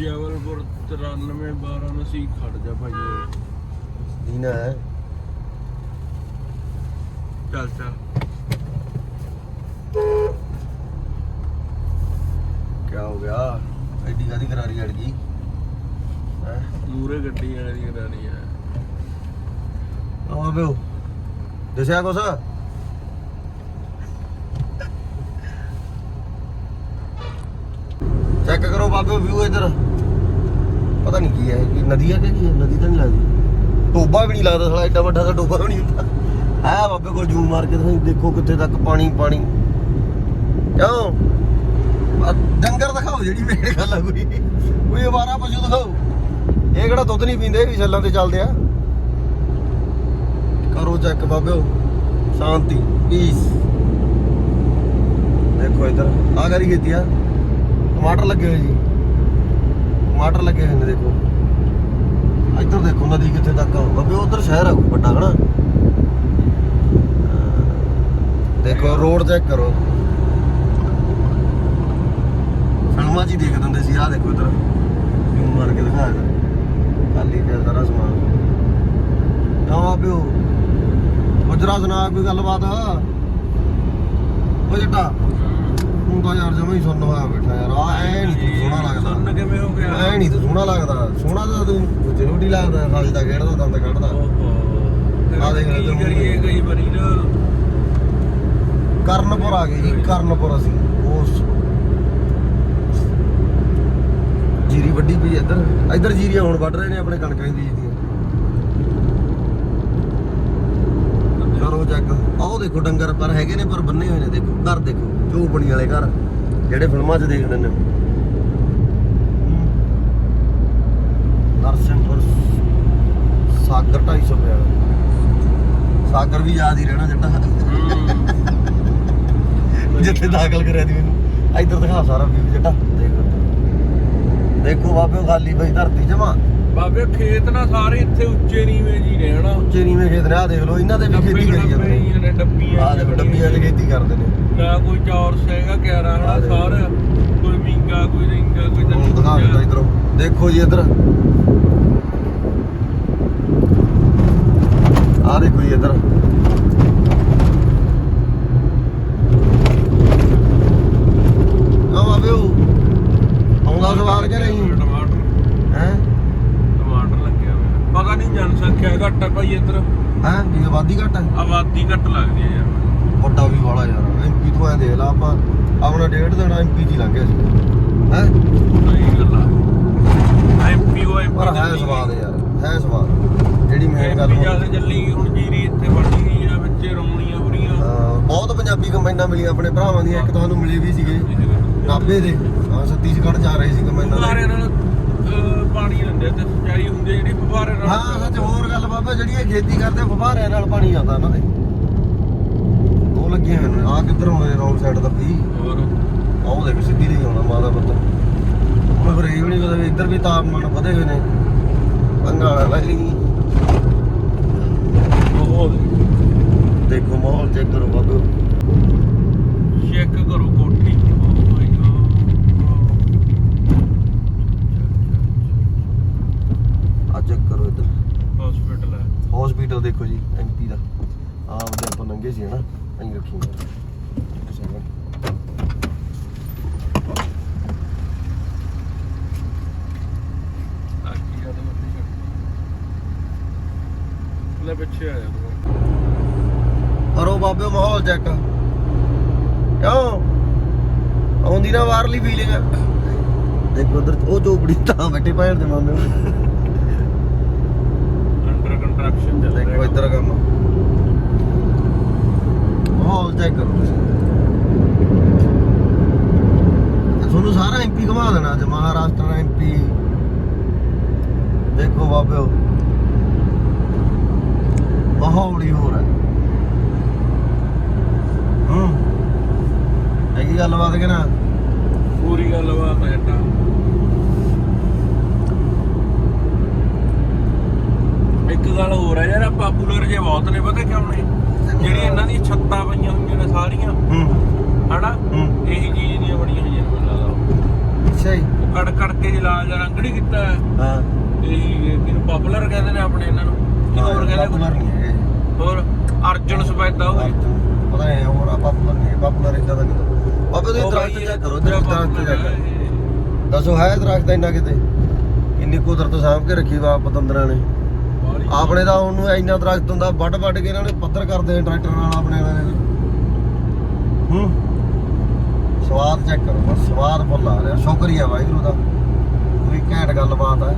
ਜਬਲਪੁਰ 93 12 ਖੜ ਜਾ ਭਾਈ। ਦੀਨਾ ਹੈ। ਚੱਲ ਚੱਲ। ਕੀ ਹੋ ਗਿਆ? ਐਡੀ ਕਾਦੀ ਕਰਾਰੀ ਅੜ ਗਈ? ਹੈ? ਮੂਰੇ ਗੱਡੀ ਵਾਲੇ ਦੀ ਆ। ਬਾਬਿਓ ਦੱਸਿਆ ਕੁਛ? ਚੈੱਕ ਕਰੋ ਬਾਬਿਓ ਵਿਊ ਇਧਰ। ਪਤਾ ਨਹੀਂ ਕੀ ਹੈ ਕੀ ਨਦੀ ਹੈ ਕਿ ਕੀ ਹੈ? ਨਦੀ ਤਾਂ ਨਹੀਂ ਲੱਗਦੀ। ਟੋਬਾ ਵੀ ਨਹੀਂ ਲੱਗਦਾ ਸਾਲਾ ਐਡਾ ਵੱਡਾ ਤਾਂ ਟੋਬਾ ਵੀ ਨਹੀਂ ਹੁੰਦਾ। ਹੈ ਬਾਬੇ ਕੋਲ ਜੂਮ ਮਾਰ ਕੇ ਤੁਸੀਂ ਦੇਖੋ ਕਿੱਥੇ ਤੱਕ ਪਾਣੀ ਪਾਣੀ। ਕਿਉਂ? ਆ ਡੰਗਰ ਦਿਖਾਓ ਜਿਹੜੀ ਮੇੜ ਗੱਲ ਆ ਕੋਈ। ਕੋਈ ਅਵਾਰਾ ਪਸ਼ੂ ਦਿਖਾਓ। ਇਹ ਕਿਹੜਾ ਦੁੱਧ ਨਹੀਂ ਪੀਂਦੇ ਇਹ ਵੀ ਛੱਲਾਂ ਤੇ ਚੱਲਦੇ ਆ। ਕਰੋ ਚੈੱਕ ਬਾਬਿਓ। ਸ਼ਾਂਤੀ ਪੀਸ ਦੇਖੋ ਇਧਰ। ਆ ਕਰੀ ਕੀਤੀ ਆ ਟਮਾਟਰ ਲੱਗੇ ਹੋਏ ਜੀ। ਟਮਾਟਰ ਲੱਗੇ ਹੋਏ ਨੇ ਦੇਖੋ। ਇੱਧਰ ਦੇਖੋ ਨਦੀ ਕਿੱਥੇ ਤੱਕ ਆ। ਬਾਬੇ ਉਧਰ ਸ਼ਹਿਰ ਆ ਵੱਡਾ ਹਨਾ? ਦੇਖੋ ਰੋਡ ਚੈੱਕ ਕਰੋ। 'ਚ ਹੀ ਦੇਖ ਦਿੰਦੇ ਸੀ ਆਹ ਦੇਖੋ ਇਧਰ। ਜ਼ੂਮ ਮਾਰ ਕੇ ਦਿਖਾ ਦੇ ਖਾਲੀ ਪਿਆ ਸਾਰਾ ਸਮਾਨ। ਨਾ ਬਾਬਿਓ ਗੁਜਰਾ ਸੁਣਾ ਕੋਈ ਗੱਲਬਾਤ? ਉਹ ਜੱਟਾ ਤੂੰ ਤਾਂ ਯਾਰ ਜਮਾ ਹੀ ਸੁਣਨ ਹੋਇਆ ਬੈਠਾ ਯਾਰ। ਆ ਐ ਨਹੀਂ ਤੂੰ ਸੋਹਣਾ ਸੁਣਨ ਲੱਗਦਾ। ਕਿਵੇਂ ਹੋ ਗਿਆ? ਐ ਨਹੀਂ ਤੂੰ ਸੋਹਣਾ ਲੱਗਦਾ। ਸੋਹਣਾ ਤਾਂ ਤੂੰ। ਜ਼ਰੂਰੀ ਲੱਗਦਾ ਖਾਲੀ ਦਾ ਖੇਡਦਾ ਦੰਦ ਕੱਢਦਾ। ਓਹੋ। ਆਹ ਦੇਖ ਲੈ ਤੂੰ। ਕਰੀਏ ਕਈ ਵਾਰੀ ਨਾ। ਕਰਨਪੁਰ ਆ ਗਏ ਜੀ ਕਰਨਪੁਰ ਅਸੀਂ। ਉਸ ਜੀਰੀ ਵੱਡੀ ਪਈ ਇੱਧਰ। ਇੱਧਰ ਜੀਰੀਆਂ ਹੁਣ ਵੱਢ ਰਹੇ ਨੇ ਆਪਣੇ ਕਣਕਾਂ ਦੀ ਬੀਜਦੀਆਂ ਕਰੋ ਚੈੱਕ ਆਹ ਦੇਖੋ ਡੰਗਰ ਪਰ ਹੈਗੇ ਨੇ ਪਰ ਬੰਨੇ ਹੋਏ ਨੇ। ਦੇਖੋ ਘਰ ਦੇਖੋ ਝੋਪੜੀ ਵਾਲੇ ਘਰ ਜਿਹੜੇ ਫਿਲਮਾਂ 'ਚ ਦੇਖਦੇ ਨੇ। ਨਰਸਿੰਹਪੁਰ ਸਾਗਰ 250 ਰੁਪਏ। ਸਾਗਰ ਵੀ ਯਾਦ ਹੀ ਰਹਿਣਾ ਜੱਟਾ। ਜਿੱਥੇ ਦਾਖਲ ਕਰਿਆ ਦੀ ਮੈਨੂੰ। ਇੱਧਰ ਦਿਖਾ ਸਾਰਾ ਵਿਊ ਜੱਟਾ। ਦੇਖ ਬਾਬਿਓ ਖਾਲੀ ਬਈ ਧਰਤੀ ਜਮਾ। ਬਾਬੇ ਖੇਤ ਨਾ ਸਾਰੇ ਇੱਥੇ ਉੱਚੇ ਨੀਵੇਂ ਜੀ ਨੇ ਹਨਾ ਉੱਚੇ ਨੀਵੇਂ ਖੇਤ ਨੇ ਦੇਖ ਲਓ ਇਹਨਾਂ ਦੇ ਵੀ ਖੇਤੀ ਕਰੀ ਜਾਂਦੇ ਨੇ। ਨੇ ਡੱਬੀਆਂ ਆਹ ਦੇਖੋ ਡੱਬੀਆਂ 'ਚ ਖੇਤੀ ਕਰਦੇ ਨੇ। ਨਾ ਕੋਈ ਚੌਰਸ ਹੈਗਾ ਕਿਆਰਾ ਹਨਾ। ਸਾਰਾ। ਕੋਈ ਵਿੰਗਾ ਕੋਈ ਰਿੰਗਾ ਕੋਈ ਹੁਣ ਦਿਖਾ ਦਿੱਤਾ ਇਧਰੋਂ। ਦੇਖੋ ਜੀ ਇਧਰ। ਆਹ ਦੇਖੋ ਜੀ ਇਧਰ ਆ ਬਾਬਿਓ ਆਉਂਦਾ ਸਵਾਲ ਕਿ ਨਹੀਂ ਟਮਾਟਰ ਹੈ ਟਮਾਟਰ ਲੱਗਿਆ ਹੋਇਆ ਪਤਾ ਨਹੀਂ ਜਨਸੰਖਿਆ ਘੱਟ ਆ ਭਾਈ ਇੱਧਰ ਹੈ ਵੀ ਆਬਾਦੀ ਘੱਟ ਹੈ ਆਬਾਦੀ ਘੱਟ ਲੱਗਦੀ ਹੈ ਯਾਰ। ਵੱਡਾ ਵੀ ਵਾਲਾ ਯਾਰ ਐਮਪੀ ਤੋਂ ਐ ਦੇਖ ਲਾ ਆਪਾਂ ਆਪਣਾ ਡੇਢ ਦਿਨ ਐਮਪੀ ਦੀ ਲੰਘਿਆ ਸੀ। ਹੈ? ਸਹੀ ਗੱਲ ਆ। ਐਮਪੀ ਉਹ ਪਰ ਹੈ ਸਵਾਦ ਯਾਰ ਹੈ ਸਵਾਦ। ਜਿਹੜੀ ਮੇਨ ਗੱਲ ਐਮਪੀ ਚੱਲੀ ਗਈ, ਹੁਣ ਜੀਰੀ ਇੱਥੇ ਬਣੀ ਗਈ ਆ ਵਿੱਚੇ ਰੌਣੀਆਂ ਬੁਰੀਆਂ। ਬਹੁਤ ਪੰਜਾਬੀ ਕੰਬਾਈਨਾਂ ਮਿਲੀਆਂ ਆਪਣੇ ਭਰਾਵਾਂ ਦੀਆਂ ਇੱਕ ਤੁਹਾਨੂੰ ਮਿਲੇ ਵੀ ਸੀਗੇ। ਨਾਭੇ ਦੇ। ਹਾਂ ਛੱਤੀਸਗੜ੍ਹ ਜਾ ਰਹੇ ਸੀ ਕੰਬਾਈਨਾਂ ਨਾਲ ਅਹ, ਪਾਣੀ ਲੈਂਦੇ ਤੇ ਸਿੰਚਾਈ ਹੁੰਦੀ ਆ ਜਿਹੜੀ ਫੁਹਾਰੇ ਨਾਲ। ਹਾਂ ਸੱਚ ਹੋਰ ਗੱਲ ਬਾਬਾ ਜਿਹੜੀ ਇਹ ਖੇਤੀ ਕਰਦੇ ਫੁਹਾਰਿਆਂ ਨਾਲ ਪਾਣੀ ਆਉਂਦਾ ਇਹਨਾਂ ਦੇ। ਉਹ ਲੱਗੇ ਹੋਏ ਨੇ। ਆ ਕਿੱਧਰ ਆਉਂਦੇ ਰੌਂਗ ਸਾਈਡ ਦਾ ਵੀ ਹੋਰ? ਆਹ ਦੇਖ ਸਿੱਧੀ ਦੇ ਆਉਣਾ ਮਾਦਾ ਪੁੱਤ। ਹੁਣ ਫਿਰ ਇਹ ਵੀ ਨਹੀਂ ਪਤਾ ਵੀ ਇੱਧਰ ਵੀ ਤਾਪਮਾਨ ਵਧੇ ਹੋਏ ਨੇ। ਪੰਗਾ ਵਾਲਾ ਲੈ ਲਈ ਉਹ ਦੇਖੋ। ਮਾਹੌਲ ਚੈੱਕ ਕਰੋ ਬਾਬੂ। ਅਹੀਂ ਰੱਖੀ ਆਕੀ ਆ ਤਾਂ ਮੱਤੀ ਲੈ ਪਿੱਛੇ ਆ ਜਾ ਤੂੰ ਕਰੋ ਬਾਬੇ ਮਾਹੌਲ ਚੈੱਕ ਕਿਉਂ? ਆਉਂਦੀ ਨਾ ਬਾਹਰਲੀ ਫੀਲਿੰਗ ਦੇਖੋ ਉਧਰ ਉਹ ਚੋਪੜੀ ਤਾਂ ਬੈਠੇ ਪੈਣ ਦੇ ਮਾਮੇ ਅੰਡਰ ਕੰਸਟਰਕਸ਼ਨ ਚੱਲ ਰਿਹਾ ਦੇਖੋ ਇੱਧਰ ਕੰਮ। ਮਾਹੌਲ ਚੈੱਕ ਕਰੋ ਤੁਹਾਨੂੰ ਸਾਰਾ ਐਮਪੀ ਘੁਮਾ ਦੇਣਾ ਅੱਜ ਮਹਾਰਾਸ਼ਟਰ ਐਮਪੀ ਦੇਖੋ ਬਾਬਿਓ। ਮਾਹੌਲ ਹੀ ਹੋ। ਰਿਹਾ ਹੂੰ ਕੀ ਗੱਲਬਾਤ ਕਿ ਨਾ ਪੂਰੀ ਗੱਲ ਬਾਤ ਹੈ ਜੱਟਾ ਇੱਕ ਗੱਲ ਹੋਰ ਹੈ ਯਾਰ ਪਾਪੂਲਰ ਜੇ ਬਹੁਤ ਨੇ ਪਤਾ ਕਿਉਂ ਨੇ? ਜਿਹੜੀ ਇਹਨਾਂ ਦੀ ਛੱਤਾਂ ਪਈਆਂ ਹੋਈਆਂ ਨੇ ਸਾਰੀਆਂ ਹੂੰ। ਹਨਾ? ਇਹੀ ਚੀਜ਼ ਦੀਆਂ ਬਣੀਆਂ ਹੋਈਆਂ ਨੇ ਮੈਨੂੰ ਲੱਗਦਾ। ਅੱਛਾ ਜੀ। ਉਹ ਕੜ ਕੜ ਕੇ ਜਲਾ ਜਾਂ ਰੰਗੜੀ ਕੀਤਾ ਹੈ। ਹਾਂ। ਇਹੀ ਕਿਹਨੂੰ ਪਾਪੂਲਰ ਕਹਿੰਦੇ ਨੇ ਆਪਣੇ ਇਹਨਾਂ ਨੂੰ। ਕੀ ਹੋਰ ਕਹਿੰਦੇ ਪਾਪੂਲਰ ਨਹੀਂ ਹੈਗੇ। ਹੋਰ ਅਰਜੁਨ ਸਫੈਦਾ ਹੋਈ ਪਤਾ ਨਹੀਂ ਹੋਰ ਪਾਪੂਲਰ ਨਹੀਂ ਪਾਪੂਲਰ ਇਦਾਂ ਦਾ ਬਾਬੇ ਤੁਸੀਂ ਦਰਖਤ ਚੈੱਕ ਕਰੋ ਦਰਖਤ ਚੈੱਕ ਕਰੋ। ਦੱਸੋ ਹੈ ਦਰਖਤ ਇੰਨਾ ਕਿਤੇ? ਕਿੰਨੀ ਕੁਦਰਤ ਸਾਂਭ ਕੇ ਰੱਖੀ ਵਾ ਪਤੰਦਰਾਂ ਨੇ? ਆਪਣੇ ਤਾਂ ਉਹਨੂੰ ਇੰਨਾ ਦਰਖਤ ਹੁੰਦਾ ਵੱਢ ਵੱਢ ਕੇ ਇਹਨਾਂ ਨੇ ਪੱਧਰ ਕਰਦੇ ਟਰੈਕਟਰ ਨਾਲ ਆਪਣੇ ਦੇ। ਹੂੰ? ਸਵਾਦ ਚੈੱਕ ਕਰੋ ਬਸ ਸਵਾਦ ਫੁੱਲ ਆ ਰਿਹਾ ਸ਼ੁਕਰੀਆ ਵਾਹਿਗੁਰੂ ਦਾ। ਕੋਈ ਘੈਂਟ ਗੱਲਬਾਤ ਹੈ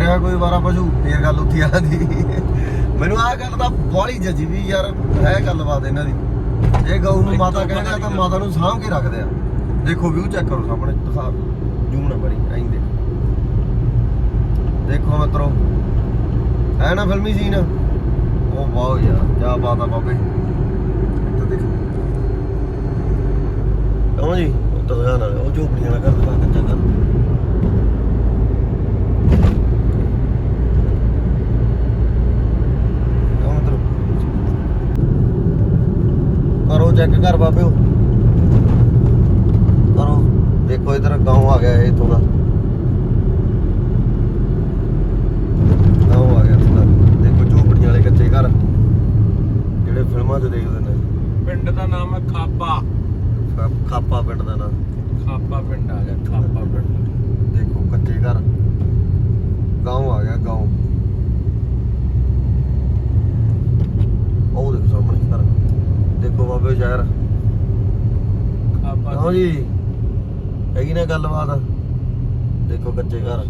ਰਿਹਾ ਕੋਈ ਵਾਰਾ ਪਸ਼ੂ ਫੇਰ ਗੱਲ ਉੱਥੇ ਆ ਦੀ ਮੈਨੂੰ ਆਹ ਗੱਲ ਦਾ ਬੜੀ ਜਜੀ ਵੀ ਯਾਰ ਹੈ ਗੱਲਬਾਤ ਇਹਨਾਂ ਦੀ। ਇਹ ਗਊ ਨੂੰ ਮਾਤਾ ਕਹਿੰਦੇ ਆ ਤਾਂ ਮਾਤਾ ਨੂੰ ਸਾਂਭ ਕੇ ਰੱਖਦੇ ਆ। ਦੇਖੋ ਵਿਊ ਚੈੱਕ ਕਰੋ ਸਾਹਮਣੇ ਦਿਖਾ ਜੂਮ ਨਾ ਬੜੀ ਐਂ ਦੇਖੋ। ਦੇਖੋ ਮਿੱਤਰੋ ਹੈ ਨਾ ਫਿਲਮੀ ਸੀਨ ਉਹ ਵਾਓ ਯਾਰ ਕੀ ਬਾਤ ਆ ਬਾਬੇ। ਦੇਖੋ। ਕਹੋ ਜੀ ਉਹ ਤਾਂ ਉਹ ਝੋਪੜੀਆਂ ਵਾਲਾ ਘਰ ਦਿਖਾ ਕੱਚਾ ਘਰ ਕਹੋ ਮਿੱਤਰੋ ਕਰੋ ਚੈੱਕ ਕਰ ਬਾਬਿਓ ਕਰੋ ਦੇਖੋ ਇਧਰ ਗਾਉਂ ਆ ਗਿਆ ਇਹ ਦਾ। ਗਾਉਂ ਆ ਗਿਆ ਦਾ। ਦੇਖੋ ਝੋਪੜੀਆਂ ਵਾਲੇ ਕੱਚੇ ਘਰ। ਜਿਹੜੇ ਫਿਲਮਾਂ 'ਚ ਦੇਖਦੇ ਨੇ। ਪਿੰਡ ਦਾ ਨਾਮ ਹੈ ਖਾਪਾ। ਖਾਪਾ ਪਿੰਡ ਦਾ ਨਾਂ ਖਾਪਾ ਪਿੰਡ ਆ ਗਿਆ ਖਾਪਾ ਪਿੰਡ। ਦੇਖੋ ਕੱਚੇ ਘਰ। ਗਾਉਂ ਆ ਗਿਆ ਗਾਉਂ ਉਹ ਦੇਖੋ ਸਾਹਮਣੇ ਘਰ ਦੇਖੋ ਬਾਬੇ ਸ਼ਹਿਰ। ਖਾਪਾ ਹਾਂ ਜੀ। ਹੈਗੀ ਨਾ ਗੱਲਬਾਤ? ਦੇਖੋ ਕੱਚੇ ਘਰ।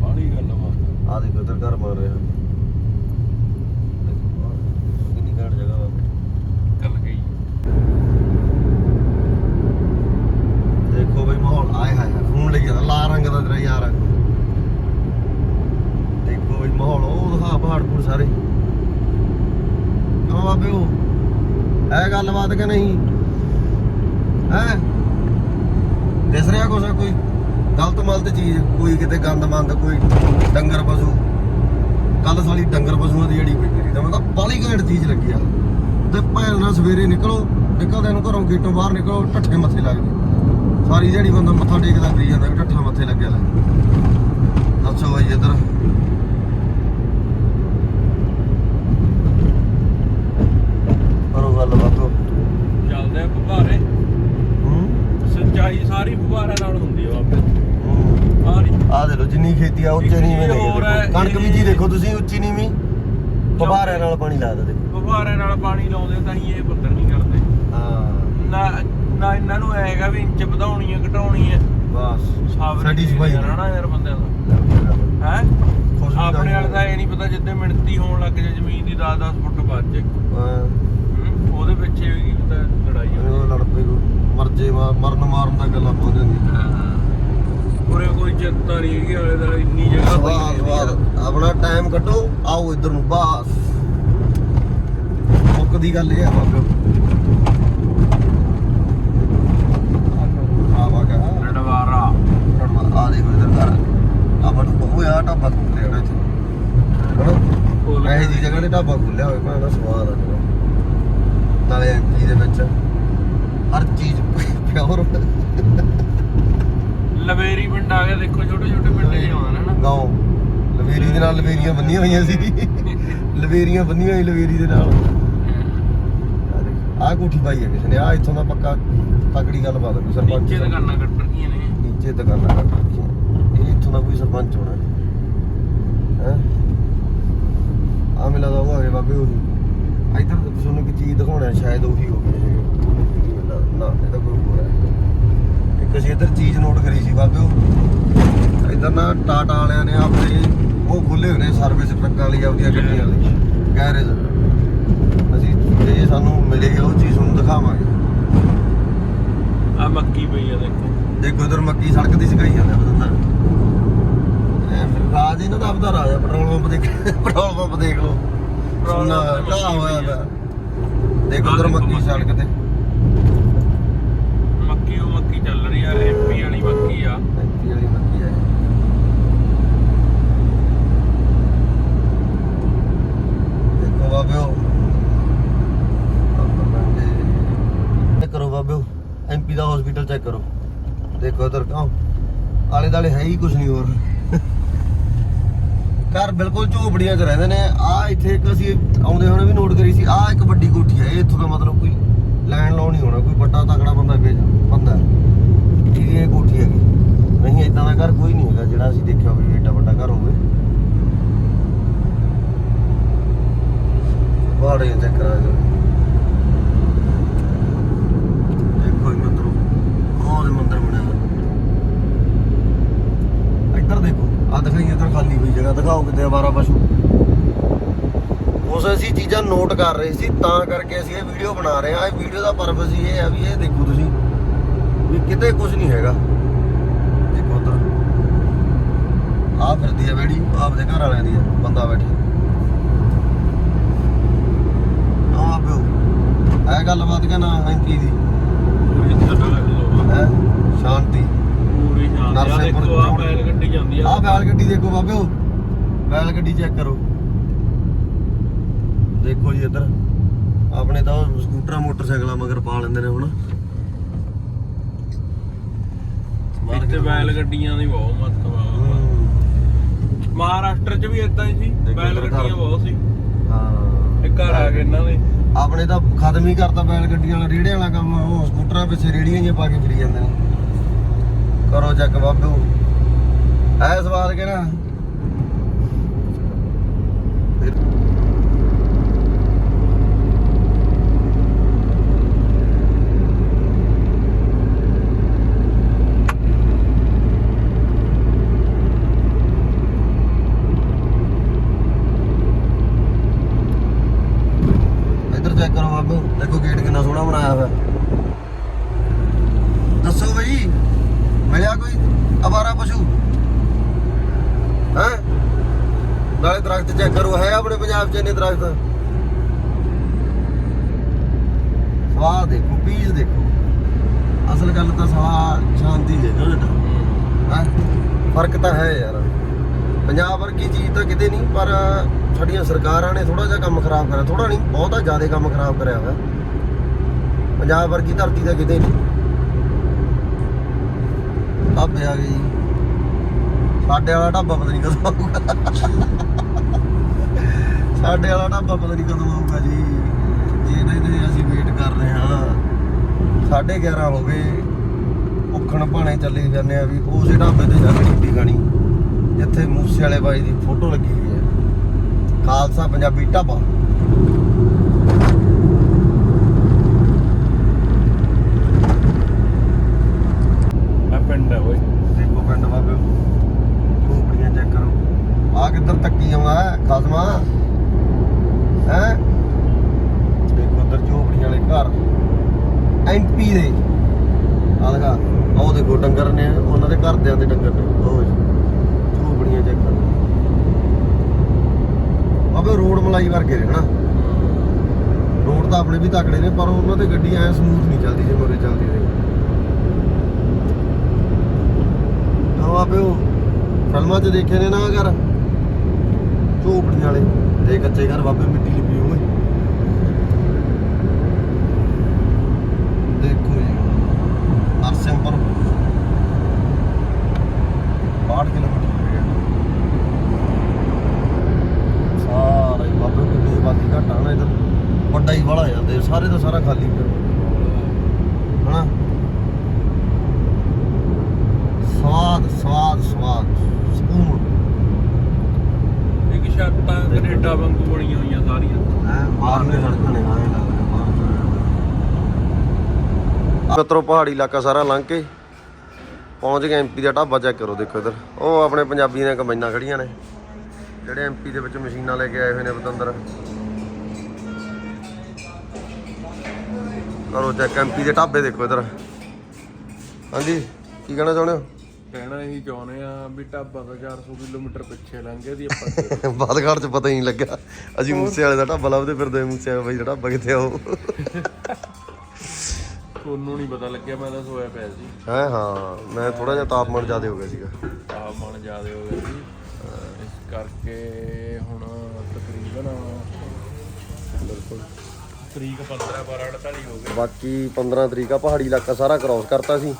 ਬਾੜੀ ਗੱਲ ਬਾਤ ਆ। ਦੇਖੋ ਇੱਧਰ ਘਰ ਬਣ ਰਿਹਾ ਦੇਖੋ ਆਹ ਕਿੰਨੀ ਘੈਂਟ ਜਗ੍ਹਾ ਵਾ ਚੱਲ ਗਈ ਦੇਖੋ ਬਈ ਮਾਹੌਲ ਆਏ ਹਾਏ ਹਾਏ ਫੋਨ ਲਈ ਜਾਂਦਾ ਲਾਲ ਰੰਗ ਦਾ ਤੇਰਾ ਯਾਰ ਦੇਖੋ ਬਈ ਮਾਹੌਲ ਉਹ ਦਿਖਾ ਪਹਾੜ ਪੂਰ ਸਾਰੇ ਕਿਉਂ ਬਾਬੇ ਉਹ ਹੈ ਗੱਲਬਾਤ ਕਿ ਨਹੀਂ? ਹੈ? ਦਿਸ ਰਿਹਾ ਕੁਛ ਕੋਈ ਗਲਤ ਮਲਤ ਚੀਜ਼? ਕੋਈ ਕਿਤੇ ਗੰਦ ਮੰਦ, ਕੋਈ ਡੰਗਰ ਪਸ਼ੂ? ਕੱਲ ਸਾਲੀ ਡੰਗਰ ਪਸ਼ੂਆਂ ਦੀ ਜਿਹੜੀ ਕੋਈ ਮੇਰੀ ਤਾਂ ਮਤਲਬ ਬਾਲੀ ਘੈਂਟ ਚੀਜ਼ ਲੱਗੀ ਆ। ਤੇ ਭੈਣ ਨਾਲ ਸਵੇਰੇ ਨਿਕਲੋ, ਨਿਕਲਦੇ ਨੂੰ ਘਰੋਂ ਗੇਟੋਂ ਬਾਹਰ ਨਿਕਲੋ ਠੱਠੇ ਮੱਥੇ ਲੱਗਦੇ ਸਾਰੀ ਜਿਹੜੀ ਬੰਦਾ ਮੱਥਾ ਟੇਕਦਾ ਫਿਰੀ ਜਾਂਦਾ, ਵੀ ਠੱਠਾ ਮੱਥੇ ਲੱਗਿਆ ਲੈ। ਦੱਸੋ ਬਾਈ ਇੱਧਰ। ਕਰੋ ਗੱਲਬਾਤ ਬਾਤੋ ਚੱਲਦੇ ਆ ਫੁਹਾਰੇ ਹੂੰ ਸਿੰਚਾਈ ਸਾਰੀ ਫੁਹਾਰੇ ਨਾਲ ਹੁੰਦੀ ਆ ਬਾਬੇ। ਹੂੰ ਸਾਰੀ। ਆ ਦੇ ਲੋ ਜਿੰਨੀ ਖੇਤੀ ਆ ਉੱਚੇ ਨੀਵੇਂ ਨੇ ਹੋਰ ਹੈ, ਕਣਕ ਬੀਜੀ ਦੇਖੋ ਤੁਸੀਂ ਉੱਚੀ ਨੀਵੀਂ। ਫਵਾਰਿਆਂ ਨਾਲ ਪਾਣੀ ਲਾਦਾ ਦੇਖੋ ਫੁਹਾਰੇ ਨਾਲ ਪਾਣੀ ਲਾਉਂਦੇ ਤਾਂ ਹੀ ਇਹ ਪੱਧਰ ਨਹੀਂ ਕਰਦੇ। ਹਾਂ। ਨਾ ਨਾ ਇਹਨਾਂ ਨੂੰ ਐ ਹੈਗਾ ਵੀ ਇੰਚ ਵਧਾਉਣੀ ਹੈ ਘਟਾਉਣੀ ਹੈ ਬਸ ਸਾਬਰ ਸੈਟੀਸਫਾਈ ਰਹਿਣਾ ਯਾਰ ਬੰਦਿਆਂ ਦਾ। ਹੈ? ਆਪਣੇ ਵਾਲੇ ਦਾ ਇਹ ਨਹੀਂ ਪਤਾ ਜਿੱਦੇ ਮਿਣਤੀ ਹੋਣ ਲੱਗ ਜੇ ਜ਼ਮੀਨ ਦੀ 10-10 ਫੁੱਟ ਵੱਧ ਜੇ। ਹਾਂ। ਹਮ, ਉਹਦੇ ਪਿੱਛੇ ਵੀ ਕੀ ਪਤਾ ਲੜਾਈ ਹੋਣੀ ਲੜ ਪਈ ਕੋਈ। ਮਰ ਜੇ ਮਾ- ਮਰਨ ਮਾਰਨ ਤੱਕ ਗੱਲਾਂ ਪਹੁੰਚ ਜਾਂਦੀਆਂ ਉਰੇ ਕੋਈ ਚਿੰਤਾ ਨਹੀਂ ਹੈਗੀ ਵਾਲੇ ਦਾ ਇੰਨੀ ਜਗ੍ਹਾ ਪਈ ਹੈ। ਸਵਾਦ। ਆਪਣਾ ਟਾਈਮ ਕੱਢੋ ਆਓ ਇੱਧਰ ਨੂੰ ਬਸ। ਮੁੱਕ ਦੀ ਗੱਲ ਇਹ ਆ ਬਾਬਿਓ ਆਵਾ ਕਾ ਆ ਦੇਖੋ ਇੱਧਰ ਘਰ। ਆਪਾਂ ਨੂੰ ਆ ਢਾਬਾ ਖੁੱਲਿਆ ਨਾ ਇੱਥੇ। ਹਣਾ ਇਹ ਜੀ ਜਗ੍ਹਾ ਤੇ ਢਾਬਾ ਖੁੱਲਿਆ ਹੋਵੇ ਭਾਣਾ ਸਵਾਦ ਆ ਜਿਹੜਾ ਨਾਲੇ ਦੇ ਵਿੱਚ। ਹਰ ਚੀਜ਼ ਪਿਓਰ ਲਵੇਰੀ ਪਿੰਡ ਆ ਗਿਆ ਦੇਖੋ ਛੋਟੇ ਛੋਟੇ ਪਿੰਡ ਜਿਹੇ ਆਉਣ ਹਨਾ ਗਾਉਂ ਲਵੇਰੀ ਦੇ ਨਾਲ ਲਵੇਰੀਆਂ ਬੰਨੀਆਂ ਹੋਈਆਂ ਸੀ। ਲਵੇਰੀਆਂ ਬੰਨੀਆਂ ਹੋਈ ਲਵੇਰੀ ਦੇ ਨਾਲ। ਆਹ ਕੋਠੀ ਪਾਈ ਹੈ ਕਿਸੇ ਨੇ ਆ ਇੱਥੋਂ ਦਾ ਪੱਕਾ ਤਕੜੀ ਗੱਲ ਬਾਤ ਕੋਈ ਸਰਪੰਚ ਨੀਚੇ ਦੁਕਾਨਾਂ ਕੱਟ ਰਹੀਆਂ ਨੇ। ਨੀਚੇ ਦੁਕਾਨਾਂ ਰੱਖੀਆਂ ਇਹ ਇੱਥੋਂ ਦਾ ਕੋਈ ਸਰਪੰਚ ਹੋਣਾ। ਹੈ? ਆ ਮਿਲਾ ਦਾ ਉਹ ਆ ਗਏ ਬਾਬੇ ਉਹੀ ਇਧਰ ਤੁਹਾਨੂੰ ਇੱਕ ਚੀਜ਼ ਦਿਖਾਉਣਾ ਸ਼ਾਇਦ ਉਹੀ ਹੋਵੇ ਨਾ ਇਹ ਤਾਂ ਕੋਈ ਹੋਰ ਹੈ। ਇੱਕ ਅਸੀਂ ਇੱਧਰ ਚੀਜ਼ ਨੋਟ ਕਰੀ ਸੀ ਬਾਬੇ ਉਹ ਇਧਰ ਨਾ ਟਾਟਾ ਵਾਲਿਆਂ ਨੇ ਆਪਣੇ ਉਹ ਖੋਲੇ ਹੋਏ ਨੇ ਸਰਵਿਸ ਟਰੱਕਾਂ ਲਈ ਆਪਦੀਆਂ ਗੱਡੀਆਂ ਲਈ ਗੈਰੇਜ ਅਸੀਂ ਜੇ ਸਾਨੂੰ ਮਿਲੇ ਉਹ ਚੀਜ਼ ਤੁਹਾਨੂੰ ਦਿਖਾਵਾਂਗੇ। ਆ ਮੱਕੀ ਪਈ ਆ ਦੇਖੋ। ਦੇਖੋ ਇਧਰ ਮੱਕੀ ਸੜਕ ਦੀ ਸਕਾਈ ਜਾਂਦਾ ਬਦੰਦਰ ਰਾਜ ਇਹਨਾਂ ਦਾ ਆਪਦਾ ਰਾਜ ਆ ਪੈਟਰੋਲ ਪੰਪ ਦੇਖ ਪੈਟਰੋਲ ਪੰਪ ਦੇਖ ਲਓ। ਸੁਣਾ ਮੱਕੀ ਹੋਇਆ ਦੇਖੋ ਉਧਰ ਮੱਕੀ। ਸੜਕ ਤੇ ਮੱਕੀ ਉਹ ਮੱਕੀ ਐਮਪੀ ਵਾਲੀ ਮੱਕੀ ਆ। ਫੈਕਟਰੀ ਵਾਲੀ ਮੱਕੀ ਹੈ ਦੇਖੋ ਬਾਬਿਓ ਚੈੱਕ ਕਰੋ ਬਾਬਿਓ ਐਮਪੀ ਦਾ ਹਸਪੀਟਲ ਚੈੱਕ ਕਰੋ। ਦੇਖੋ ਇਧਰ ਕਿਉਂ। ਆਲੇ ਦਾਲੇ ਹੈ ਹੀ ਕੁਝ ਨਹੀਂ ਹੋਰ। ਘਰ ਬਿਲਕੁਲ ਝੋਪੜੀਆਂ 'ਚ ਰਹਿੰਦੇ ਨੇ। ਆ ਇੱਥੇ ਇੱਕ ਅਸੀਂ ਆਉਂਦੇ ਹੋਣੇ ਵੀ ਨੋਟ ਕਰੀ ਸੀ। ਆ ਇੱਕ ਵੱਡੀ ਕੋਠੀ ਹੈ ਇੱਥੋਂ ਦਾ ਮਤਲਬ ਕੋਈ ਲੈਣ ਲੋਨ ਹੋਣਾ। ਕੋਈ ਵੱਡਾ ਤਕੜਾ ਬੰਦਾ ਵੇਚ ਬੰਦਾ। ਜਿਹਦੀ ਇਹ ਕੋਠੀ ਹੈਗੀ। ਨਹੀਂ ਇਦਾਂ ਦਾ ਘਰ ਕੋਈ ਨਹੀਂ ਹੈਗਾ ਜਿਹੜਾ ਅਸੀਂ ਦੇਖਿਆ ਹੋਵੇ, ਏਡਾ ਵੱਡਾ ਘਰ ਹੋਵੇ। ਬਾੜੇ ਚੈੱਕ ਕਰਾ ਦੇਖੋ ਇਹ ਮੰਦਰੋਂ ਆਹ ਮੰਦਰ ਬਣਿਆ ਇੱਧਰ ਦੇਖੋ ਆ ਦਿਖਾਈ ਇੱਧਰ ਖਾਲੀ ਹੋਈ ਜਗ੍ਹਾ, ਦਿਖਾਓ ਕਿਤੇ ਆਵਾਰਾ ਪਸ਼ੂ। ਉਸ ਅਸੀਂ ਚੀਜ਼ਾਂ ਨੋਟ ਕਰ ਰਹੇ ਸੀ, ਤਾਂ ਕਰਕੇ ਅਸੀਂ ਇਹ ਵੀਡੀਓ ਬਣਾ ਰਹੇ ਹਾਂ। ਇਹ ਵੀਡੀਓ ਦਾ ਪਰਪਸ ਇਹ ਹੈ ਵੀ ਇਹ ਦੇਖੋ ਤੁਸੀਂ। ਵੀ ਕਿਤੇ ਕੁਝ ਨਹੀਂ ਹੈਗਾ। ਦੇਖੋ ਉਧਰ। ਆ ਫਿਰਦੀ ਹੈ ਬੇੜੀ ਆਪਦੇ ਘਰ ਵਾਲਿਆਂ ਦੀ ਹੈ ਬੰਦਾ ਬੈਠਾ। ਆ ਪਿਓ ਇਹ ਗੱਲਬਾਤ ਕਿ ਨਾ ਐਂਕੀ ਦੀ। ਪੂਰੀ ਤਰ੍ਹਾਂ ਲੱਗ ਲੋ ਹੈ? ਸ਼ਾਂਤੀ। ਪੂਰੀ ਸ਼ਾਂਤੀ। ਆ ਦੇਖੋ ਆ। ਬੈਲ ਗੱਡੀ ਜਾਂਦੀ ਆ। ਆ ਬੈਲ ਗੱਡੀ ਦੇਖੋ ਬਾਬਿਓ ਬੈਲ ਗੱਡੀ ਚੈੱਕ ਕਰੋ। ਦੇਖੋ ਜੀ ਇੱਧਰ। ਆਪਣੇ ਤਾਂ ਸਕੂਟਰਾਂ ਮੋਟਰਸਾਈਕਲਾਂ ਮਗਰ ਪਾ ਲੈਂਦੇ ਨੇ ਹੁਣ। ਇੱਥੇ ਬੈਲ ਗੱਡੀਆਂ ਦੀ ਬਹੁਤ ਮਹੱਤਵ ਆ। ਮਹਾਰਾਸ਼ਟਰ 'ਚ ਵੀ ਇਦਾਂ ਹੀ ਸੀ ਬੈਲ। ਗੱਡੀਆਂ ਬਹੁਤ ਸੀ। ਹਾਂ। ਇਹ ਘਰ ਆ ਗਏ ਇਹਨਾਂ ਦੇ। ਆਪਣੇ ਤਾਂ ਖਤਮ ਹੀ ਕਰਤਾ ਬੈਲ ਗੱਡੀਆਂ ਵਾਲਾ ਰੇੜਿਆਂ ਵਾਲਾ ਕੰਮ ਉਹ ਸਕੂਟਰਾਂ ਪਿੱਛੇ ਰੇੜੀਆਂ ਜਿਹੀਆਂ ਪਾ ਕੇ ਫਿਰੀ ਜਾਂਦੇ ਨੇ। ਕਰੋ ਚੱਕ ਬਾਬੂ। ਐ ਸਵਾਦ ਕੇ ਨਾ ਫਿਰ ਇੱਧਰ ਚੈੱਕ ਕਰੋ ਬਾਬੂ ਦੇਖੋ ਗੇਟ ਕਿੰਨਾ ਸੋਹਣਾ ਬਣਾਇਆ ਹੋਇਆ। ਦੱਸੋ ਬਈ, ਮਿਲਿਆ ਕੋਈ ਅਵਾਰਾ ਪਸ਼ੂ? ਹੈ? ਨਾਲੇ ਦਰਖਤ ਚੈੱਕ ਕਰੋ, ਹੈ ਆਪਣੇ ਪੰਜਾਬ 'ਚ ਇੰਨੇ ਦਰਖਤ? ਸਵਾਹ ਦੇਖੋ ਪੀਸ ਦੇਖੋ। ਅਸਲ ਗੱਲ ਤਾਂ ਸਵਾਹ ਸ਼ਾਂਤੀ ਹੈ ਜਿਹੜਾ ਹੈ? ਫ਼ਰਕ ਤਾਂ ਹੈ ਯਾਰ। ਪੰਜਾਬ ਵਰਗੀ ਚੀਜ਼ ਤਾਂ ਕਿਤੇ ਨਹੀਂ, ਪਰ ਸਾਡੀਆਂ ਸਰਕਾਰਾਂ ਨੇ ਥੋੜਾ ਜਿਹਾ ਕੰਮ ਖਰਾਬ ਕਰਿਆ। ਥੋੜਾ ਨਹੀਂ, ਬਹੁਤਾ ਜ਼ਿਆਦਾ ਕੰਮ ਖਰਾਬ ਕਰਿਆ ਹੋਇਆ। ਪੰਜਾਬ ਵਰਗੀ ਧਰਤੀ ਦਾ ਕਿਤੇ ਨਹੀਂ। ਢਾਬੇ ਆ ਗਏ ਜੀ। ਸਾਡੇ ਵਾਲਾ ਢਾਬਾ ਪਤਾ ਨਹੀਂ ਕਦੋਂ ਆਊਗਾ। ਸਾਡੇ ਵਾਲਾ ਢਾਬਾ ਪਤਾ ਨਹੀਂ ਕਦੋਂ ਆਊਗਾ ਜੀ। ਜੇ ਨਹੀਂ ਤੇ ਅਸੀਂ ਵੇਟ ਕਰ ਰਹੇ ਹਾਂ। 11:30 ਹੋ ਗਏ। ਭੁੱਖਣ ਭਾਣੇ ਚੱਲੇ ਜਾਂਦੇ ਆ ਵੀ ਉਸੇ ਢਾਬੇ ਤੇ ਜਾ ਕੇ ਰੋਟੀ ਖਾਣੀ। ਜਿੱਥੇ ਮੂਸੇ ਵਾਲੇ ਬਾਈ ਦੀ ਫੋਟੋ ਲੱਗੀ ਹੋਈ ਹੈ। ਖਾਲਸਾ ਪੰਜਾਬੀ ਢਾਬਾ ਆ ਪਿੰਡ ਆ ਓਏ ਦੇਖੋ ਪਿੰਡ ਬਾਬੇ ਝੋਪੜੀਆਂ ਚੈੱਕ ਕਰੋ। ਆ ਕਿੱਧਰ ਤੱਕੀ ਆਉਂਦਾ ਖਸਮਾ ਹੈ? ਦੇਖੋ ਉਧਰ ਝੋਪੜੀਆਂ ਵਾਲੇ ਘਰ। ਐਮਪੀ ਦੇ। ਆ ਲਗਾ ਉਹ ਦੇਖੋ ਡੰਗਰ ਨੇ, ਉਹਨਾਂ ਦੇ ਘਰਦਿਆਂ ਦੇ ਡੰਗਰ ਨੇ। ਉਹ ਝੋਪੜੀਆਂ ਚੈੱਕ ਕਰੋ। ਬਾਬੇ ਰੋਡ ਮਲਾਈ ਵਰਗੇ ਨੇ ਰੋਡ ਤਾਂ ਆਪਣੇ ਵੀ ਤਕੜੇ ਨੇ, ਪਰ ਉਹਨਾਂ ਤੇ ਗੱਡੀ ਐ ਸਮੂਥ ਨਹੀਂ ਚੱਲਦੀ, ਜੇ ਮੋਰੇ ਚੱਲਦੀ ਰਹੇ। ਮਾਵਾ ਪਿਓ ਫਿਲਮਾਂ 'ਚ ਦੇਖੇ ਨੇ ਨਾ ਘਰ। ਝੋਪੜੀਆਂ ਵਾਲੇ। ਤੇ ਕੱਚੇ ਘਰ ਬਾਬੇ ਮਿੱਟੀ ਲਿਪੀ ਹੋਵੇ ਦੇਖੋ ਜੀ। ਅਰ ਸਿੰਪਲ। 62 ਕਿਲੋਮੀਟਰ ਸਾਰਾ ਹੀ। ਬਾਬੇ ਮਿੱਟੀ ਬਾਕੀ ਘਟਾਣਾ ਇਧਰ। ਵੱਡਾ ਹੀ ਵਾਲਾ ਜਾਂਦੇ। ਸਾਰੇ ਦਾ ਸਾਰਾ ਖਾਲੀ ਪਿਆ। ਮਿੱਤਰੋ ਪਹਾੜੀ ਇਲਾਕਾ ਸਾਰਾ ਲੰਘ ਕੇ ਪਹੁੰਚ ਗਏ ਐਮਪੀ ਦਾ ਢਾਬਾ ਚੈੱਕ ਕਰੋ ਦੇਖੋ ਇਧਰ। ਉਹ ਆਪਣੇ ਪੰਜਾਬੀ ਦੀਆਂ ਕੰਬਾਈਨਾਂ ਖੜੀਆਂ ਨੇ। ਜਿਹੜੇ ਐਮਪੀ ਦੇ ਵਿੱਚ ਮਸ਼ੀਨਾਂ ਲੈ ਕੇ ਆਏ ਹੋਏ ਨੇ ਬਤੰਦਰ ਕਰੋ ਚੈੱਕ ਐਮਪੀ ਦੇ ਢਾਬੇ ਦੇਖੋ ਇਧਰ। ਹਾਂਜੀ ਕੀ ਕਹਿਣਾ ਚਾਹੁੰਦੇ ਹੋ? ਕਹਿਣਾ ਇਹੀ ਚਾਹੁੰਦੇ ਆ ਵੀ ਢਾਬਾ ਤਾਂ 400 ਕਿਲੋਮੀਟਰ ਪਿੱਛੇ ਲੰਘੇ ਦੀ ਆਪਾਂ ਬਾਦਗੜ ਚ ਪਤਾ ਹੀ ਨਹੀਂ ਲੱਗਾ ਅਸੀਂ ਮੂਸੇ ਵਾਲੇ ਦਾ ਢਾਬਾ ਲੱਭਦੇ ਫਿਰਦੇ ਮੂਸੇ ਵਾਲੇ ਬਾਈ ਦਾ ਢਾਬਾ ਕਿੱਥੇ ਤੁਹਾਨੂੰ ਨਹੀਂ ਪਤਾ ਲੱਗਿਆ ਮੈਂ ਤਾਂ ਸੋਇਆ ਪਿਆ ਸੀ। ਹੈ ਹਾਂ ਮੈਂ ਥੋੜਾ ਜਿਹਾ ਤਾਪਮਾਨ ਜ਼ਿਆਦਾ ਹੋ ਗਿਆ ਸੀਗਾ। ਤਾਪਮਾਨ ਜ਼ਿਆਦਾ ਹੋ ਗਿਆ ਸੀ। ਇਸ ਕਰਕੇ ਹੁਣ ਤਕਰੀਬਨ ਬਿਲਕੁਲ ਤਰੀਕ 15 12 48 ਹੋ ਗਏ। ਬਾਕੀ 15 ਤਰੀਕ ਆ ਪਹਾੜੀ ਇਲਾਕਾ ਸਾਰਾ ਕ੍ਰਾਸ ਕਰਤਾ ਸੀ।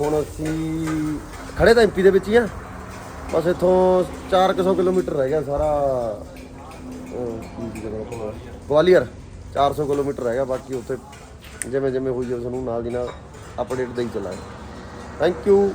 ਹੁਣ ਅਸੀਂ ਖੜੇ ਤਾਂ ਐਮਪੀ ਦੇ ਵਿੱਚ ਹੀ ਆ। ਬਸ ਇੱਥੋਂ 400 ਕਿਲੋਮੀਟਰ ਰਹਿ ਗਿਆ ਸਾਰਾ? ਗਵਾਲੀਅਰ 400 ਕਿਲੋਮੀਟਰ ਰਹਿ ਗਿਆ ਬਾਕੀ ਉੱਥੇ ਜਿਵੇਂ ਜਿਵੇਂ ਹੋਈ ਜਾਵੇ ਸਾਨੂੰ ਨਾਲ ਦੀ ਨਾਲ ਅਪਡੇਟ ਦੇਈ ਚੱਲਾਂਗੇ। Thank you